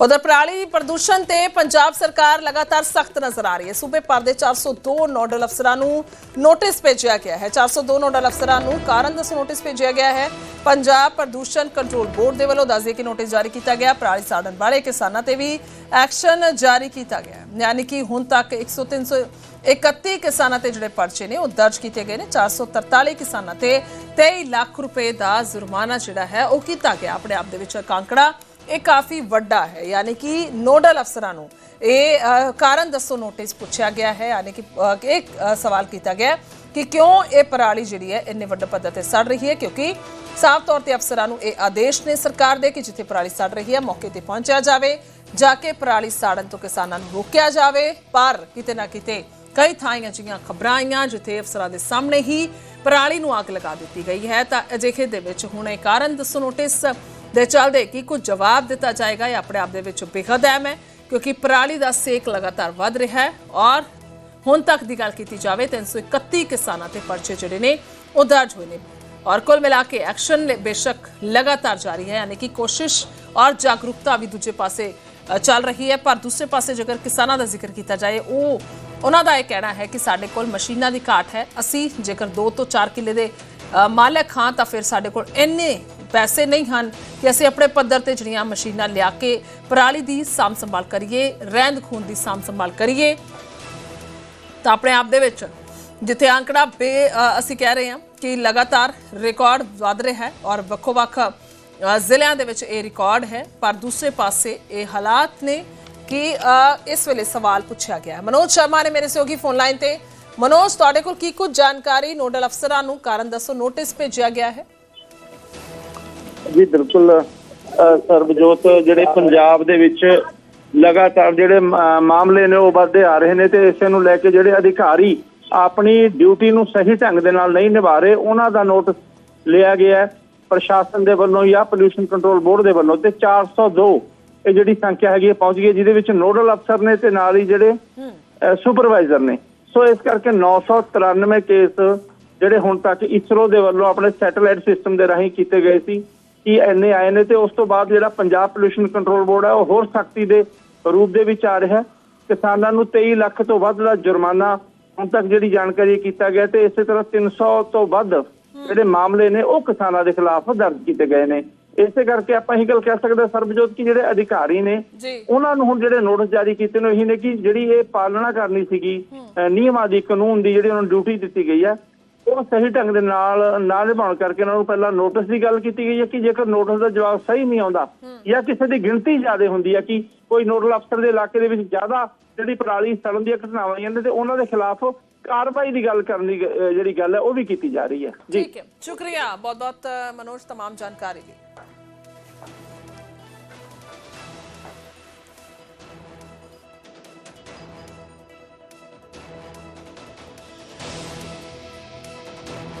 ਉਧਰ ਪਰਾਲੀ ਪ੍ਰਦੂਸ਼ਣ ਤੇ ਪੰਜਾਬ ਸਰਕਾਰ ਲਗਾਤਾਰ ਸਖਤ ਨਜ਼ਰ ਆ ਰਹੀ ਹੈ। ਸੂਬੇ ਭਰ ਦੇ 402 ਨੋਡਲ ਅਫਸਰਾਂ ਨੂੰ ਨੋਟਿਸ ਭੇਜਿਆ ਗਿਆ ਹੈ। 402 ਨੋਡਲ ਅਫਸਰਾਂ ਨੂੰ ਕਾਰਨ ਦੱਸੋ ਨੋਟਿਸ ਭੇਜਿਆ ਗਿਆ ਹੈ। ਪੰਜਾਬ ਪ੍ਰਦੂਸ਼ਣ ਕੰਟਰੋਲ ਬੋਰਡ ਦੇ ਵੱਲੋਂ ਦੱਸਦੇ ਕਿ ਨੋਟਿਸ ਜਾਰੀ ਕੀਤਾ ਗਿਆ। ਪਰਾਲੀ ਸਾੜਨ ਵਾਲੇ ਕਿਸਾਨਾਂ ਤੇ ਵੀ ਐਕਸ਼ਨ ਜਾਰੀ ਕੀਤਾ ਗਿਆ ਯਾਨੀ ਕਿ ਹੁਣ ਤੱਕ 100 300 31 ਕਿਸਾਨਾਂ ਤੇ ਜਿਹੜੇ ਪਰਚੇ ਨੇ, ਉਹ ਦਰਜ ਕੀਤੇ ਗਏ ਨੇ। 443 ਕਿਸਾਨਾਂ ਤੇ 23 ਲੱਖ ਰੁਪਏ ਦਾ ਜੁਰਮਾਨਾ ਜਿਹੜਾ ਹੈ, ਉਹ ਕੀਤਾ ਗਿਆ। ਆਪਣੇ ਆਪ ਦੇ ਵਿੱਚ ਕਾਂਕੜਾ ਇਹ ਕਾਫੀ ਵੱਡਾ ਹੈ ਯਾਨੀ ਕਿ ਨੋਡਲ ਅਫਸਰਾਂ ਨੂੰ। ਇਹ ਕਾਰਨ ਦੱਸੋ ਨੋਟਿਸ ਪੁੱਛਿਆ ਗਿਆ ਹੈ ਯਾਨੀ ਕਿ ਅ, ਇਹ ਸਵਾਲ ਕੀਤਾ ਗਿਆ ਕਿ ਕਿਉਂ ਇਹ ਪਰਾਲੀ ਜਿਹੜੀ ਹੈ ਇੰਨੇ ਵੱਡੇ ਪੱਧਰ ਤੇ ਸੜ ਰਹੀ ਹੈ ਕਿਉਂਕਿ ਸਾਫ਼ ਤੌਰ ਤੇ ਅਫਸਰਾਂ ਨੂੰ ਇਹ ਆਦੇਸ਼ ਨੇ ਸਰਕਾਰ ਦੇ ਕਿ ਜਿੱਥੇ ਪਰਾਲੀ ਸੜ ਰਹੀ ਹੈ ਮੌਕੇ ਤੇ ਪਹੁੰਚਿਆ ਜਾਵੇ ਜਾ ਕੇ ਪਰਾਲੀ ਸਾੜਨ ਤੋਂ ਕਿਸਾਨਾਂ ਨੂੰ ਰੋਕਿਆ ਜਾਵੇ ਪਰ ਕਿਤੇ ਨਾ ਕਿਤੇ ਕਈ ਥਾਈਆਂ ਅਜਿਹੀਆਂ ਖਬਰਾਂ ਆਈਆਂ ਜਿੱਥੇ ਅਫਸਰਾਂ ਦੇ ਸਾਹਮਣੇ ਹੀ ਪਰਾਲੀ ਨੂੰ ਅੱਗ ਲਗਾ ਦਿੱਤੀ ਗਈ ਹੈ। ਤਾਂ ਅਜਿਹੇ ਦੇ ਵਿੱਚ ਹੁਣ ਇਹ ਕਾਰਨ ਦੱਸੋ ਨੋਟਿਸ ਦੇ ਚੱਲਦੇ ਕੀ ਕੁਝ ਜਵਾਬ ਦਿੱਤਾ ਜਾਏਗਾ ਇਹ ਆਪਣੇ ਆਪ ਦੇ ਵਿੱਚ ਬੇਹੱਦ ਅਹਿਮ ਹੈ, ਕਿਉਂਕਿ ਪਰਾਲੀ ਦਾ ਸੇਕ ਲਗਾਤਾਰ ਵੱਧ ਰਿਹਾ ਹੈ ਔਰ ਹੁਣ ਤੱਕ ਦੀ ਗੱਲ ਕੀਤੀ ਜਾਵੇ 331 ਕਿਸਾਨਾਂ ਤੇ ਪਰਚੇ ਜਿਹੜੇ ਨੇ ਉਹ ਦਰਜ ਹੋਏ ਨੇ। ਔਰ ਕੁੱਲ ਮਿਲਾ ਕੇ ਐਕਸ਼ਨ ਬੇਸ਼ੱਕ ਲਗਾਤਾਰ ਜਾਰੀ ਹੈ, ਯਾਨੀ ਕਿ ਕੋਸ਼ਿਸ਼ ਔਰ ਜਾਗਰੂਕਤਾ ਵੀ ਦੂਜੇ ਪਾਸੇ ਚੱਲ ਰਹੀ ਹੈ। ਪਰ ਦੂਸਰੇ ਪਾਸੇ ਜੇਕਰ ਕਿਸਾਨਾਂ ਦਾ ਜ਼ਿਕਰ ਕੀਤਾ ਜਾਏ, ਉਹ, ਉਹਨਾਂ ਦਾ ਇਹ ਕਹਿਣਾ ਹੈ ਕਿ ਸਾਡੇ ਕੋਲ ਮਸ਼ੀਨਾਂ ਦੀ ਘਾਟ ਹੈ। ਅਸੀਂ ਜੇਕਰ 2 ਤੋਂ 4 ਕਿੱਲੇ ਦੇ ਮਾਲਕ ਹਾਂ ਤਾਂ ਫਿਰ ਸਾਡੇ ਕੋਲ ਇੰਨੇ ਪੈਸੇ ਨਹੀਂ ਹਨ ਕਿ ਅਸੀਂ ਆਪਣੇ ਪੱਧਰ ਤੇ ਜਿਹੜੀਆਂ ਮਸ਼ੀਨਾਂ ਲਿਆ ਕੇ ਪਰਾਲੀ ਦੀ ਸਾਂਭ ਸੰਭਾਲ ਕਰੀਏ, ਰਹਿੰਦ ਖੂਨ ਦੀ ਸਾਂਭ ਸੰਭਾਲ ਕਰੀਏ, ਤਾਂ ਆਪਣੇ ਆਪ ਦੇ ਵਿੱਚ ਜਿੱਥੇ ਅੰਕੜਾ ਬੇ ਅਸੀਂ ਕਹਿ ਰਹੇ ਹਾਂ ਕਿ ਲਗਾਤਾਰ ਰਿਕਾਰਡ ਵਧ ਰਿਹਾ ਹੈ ਔਰ ਵੱਖੋ-ਵੱਖ ਜ਼ਿਲ੍ਹਿਆਂ ਦੇ ਵਿੱਚ ਇਹ ਰਿਕਾਰਡ ਹੈ, ਪਰ ਦੂਸਰੇ ਪਾਸੇ ਇਹ ਹਾਲਾਤ ਨੇ ਕਿ ਇਸ ਵੇਲੇ ਸਵਾਲ ਪੁੱਛਿਆ ਗਿਆ ਹੈ। ਮਨੋਜ ਸ਼ਰਮਾ ਨੇ ਮੇਰੇ ਸਹਿਯੋਗੀ ਫੋਨ ਲਾਈਨ ਤੇ। ਮਨੋਜ, ਤੁਹਾਡੇ ਕੋਲ ਕੀ ਕੁਝ ਜਾਣਕਾਰੀ, ਨੋਡਲ ਅਫਸਰਾਂ ਨੂੰ ਕਾਰਨ ਦੱਸੋ, ਨੋਟਿਸ ਭੇਜਿਆ ਗਿਆ ਹੈ। ਜੀ ਬਿਲਕੁਲ ਸਰਬਜੋਤ ਜਿਹੜੇ ਪੰਜਾਬ ਦੇ ਵਿੱਚ ਲਗਾਤਾਰ ਜਿਹੜੇ ਮਾਮਲੇ ਨੇ ਉਹ ਵੱਧਦੇ ਆ ਰਹੇ ਨੇ ਤੇ ਇਸੇ ਨੂੰ ਲੈ ਕੇ ਜਿਹੜੇ ਅਧਿਕਾਰੀ ਆਪਣੀ ਡਿਊਟੀ ਨੂੰ ਸਹੀ ਢੰਗ ਦੇ ਨਾਲ ਨਹੀਂ ਨਿਭਾ ਰਹੇ ਉਹਨਾਂ ਦਾ ਨੋਟਿਸ ਲਿਆ ਗਿਆ ਪ੍ਰਸ਼ਾਸਨ ਦੇ ਵੱਲੋਂ ਜਾਂ ਪੋਲੂਸ਼ਨ ਕੰਟਰੋਲ ਬੋਰਡ ਦੇ ਵੱਲੋਂ ਤੇ 402 ਇਹ ਜਿਹੜੀ ਸੰਖਿਆ ਹੈਗੀ ਪਹੁੰਚ ਗਈ ਜਿਹਦੇ ਵਿੱਚ ਨੋਡਲ ਅਫਸਰ ਨੇ ਤੇ ਨਾਲ ਹੀ ਜਿਹੜੇ ਸੁਪਰਵਾਈਜ਼ਰ ਨੇ। ਸੋ ਇਸ ਕਰਕੇ 993 ਕੇਸ ਜਿਹੜੇ ਹੁਣ ਤੱਕ ਇਸਰੋ ਦੇ ਵੱਲੋਂ ਆਪਣੇ ਸੈਟੇਲਾਈਟ ਸਿਸਟਮ ਦੇ ਰਾਹੀਂ ਕੀਤੇ ਗਏ ਸੀ। ਕਿ ਐਨੇ ਆਏ ਨੇ ਤੇ ਉਸ ਤੋਂ ਬਾਅਦ ਜਿਹੜਾ ਪੰਜਾਬ ਪੋਲੂਸ਼ਨ ਕੰਟਰੋਲ ਬੋਰਡ ਹੈ ਉਹ ਹੋਰ ਸਖਤੀ ਦੇ ਰੂਪ ਦੇ ਵਿੱਚ ਆ ਰਿਹਾ ਹੈ। ਕਿਸਾਨਾਂ ਨੂੰ 23 ਲੱਖ ਤੋਂ ਵੱਧ ਦਾ ਜੁਰਮਾਨਾ ਹੁਣ ਤੱਕ ਜਿਹੜੀ ਜਾਣਕਾਰੀ ਕੀਤਾ ਗਿਆ ਤੇ ਇਸੇ ਤਰ੍ਹਾਂ 300 ਤੋਂ ਵੱਧ ਜਿਹੜੇ ਮਾਮਲੇ ਨੇ ਉਹ ਕਿਸਾਨਾਂ ਦੇ ਖਿਲਾਫ ਦਰਜ ਕੀਤੇ ਗਏ ਨੇ। ਇਸੇ ਕਰਕੇ ਆਪਾਂ ਇਹ ਗੱਲ ਕਹਿ ਸਕਦੇ ਹਾਂ ਸਰਬਜੋਤ ਕਿ ਜਿਹੜੇ ਅਧਿਕਾਰੀ ਨੇ ਉਹਨਾਂ ਨੂੰ ਹੁਣ ਜਿਹੜੇ ਨੋਟਿਸ ਜਾਰੀ ਕੀਤੇ ਨੇ ਇਹੀ ਨੇ ਕਿ ਜਿਹੜੀ ਇਹ ਪਾਲਣਾ ਕਰਨੀ ਸੀਗੀ ਨਿਯਮਾਂ ਦੀ ਕਾਨੂੰਨ ਦੀ ਜਿਹੜੀ ਉਹਨਾਂ ਨੂੰ ਡਿਊਟੀ ਦਿੱਤੀ ਗਈ ਹੈ ਉਹ ਸਹੀ ਢੰਗ ਦੇ ਨਾਲ ਨਾ ਨਿਭਾਉਣ ਕਰਕੇ ਉਹਨਾਂ ਨੂੰ ਪਹਿਲਾਂ ਨੋਟਿਸ ਦੀ ਗੱਲ ਕੀਤੀ ਗਈ ਹੈ ਕਿ ਜੇਕਰ ਨੋਟਿਸ ਦਾ ਜਵਾਬ ਸਹੀ ਨਹੀਂ ਆਉਂਦਾ ਜਾਂ ਕਿਸੇ ਦੀ ਗਿਣਤੀ ਜ਼ਿਆਦਾ ਹੁੰਦੀ ਹੈ ਕਿ ਕੋਈ ਨੋਡਲ ਅਫਸਰ ਦੇ ਇਲਾਕੇ ਦੇ ਵਿੱਚ ਜ਼ਿਆਦਾ ਜਿਹੜੀ ਪਰਾਲੀ ਸੜਨ ਦੀਆਂ ਘਟਨਾਵਾਂ ਆਈਆਂ ਨੇ ਤੇ ਉਹਨਾਂ ਦੇ ਖਿਲਾਫ ਕਾਰਵਾਈ ਦੀ ਗੱਲ ਕਰਨ ਦੀ ਅਹ ਜਿਹੜੀ ਗੱਲ ਹੈ ਉਹ ਵੀ ਕੀਤੀ ਜਾ ਰਹੀ ਹੈ ਜੀ ਠੀਕ ਹੈ ਸ਼ੁਕਰੀਆ ਬਹੁਤ ਬਹੁਤ ਅ, ਮਨੋਜ तमाम ਜਾਣਕਾਰੀ ਲਈ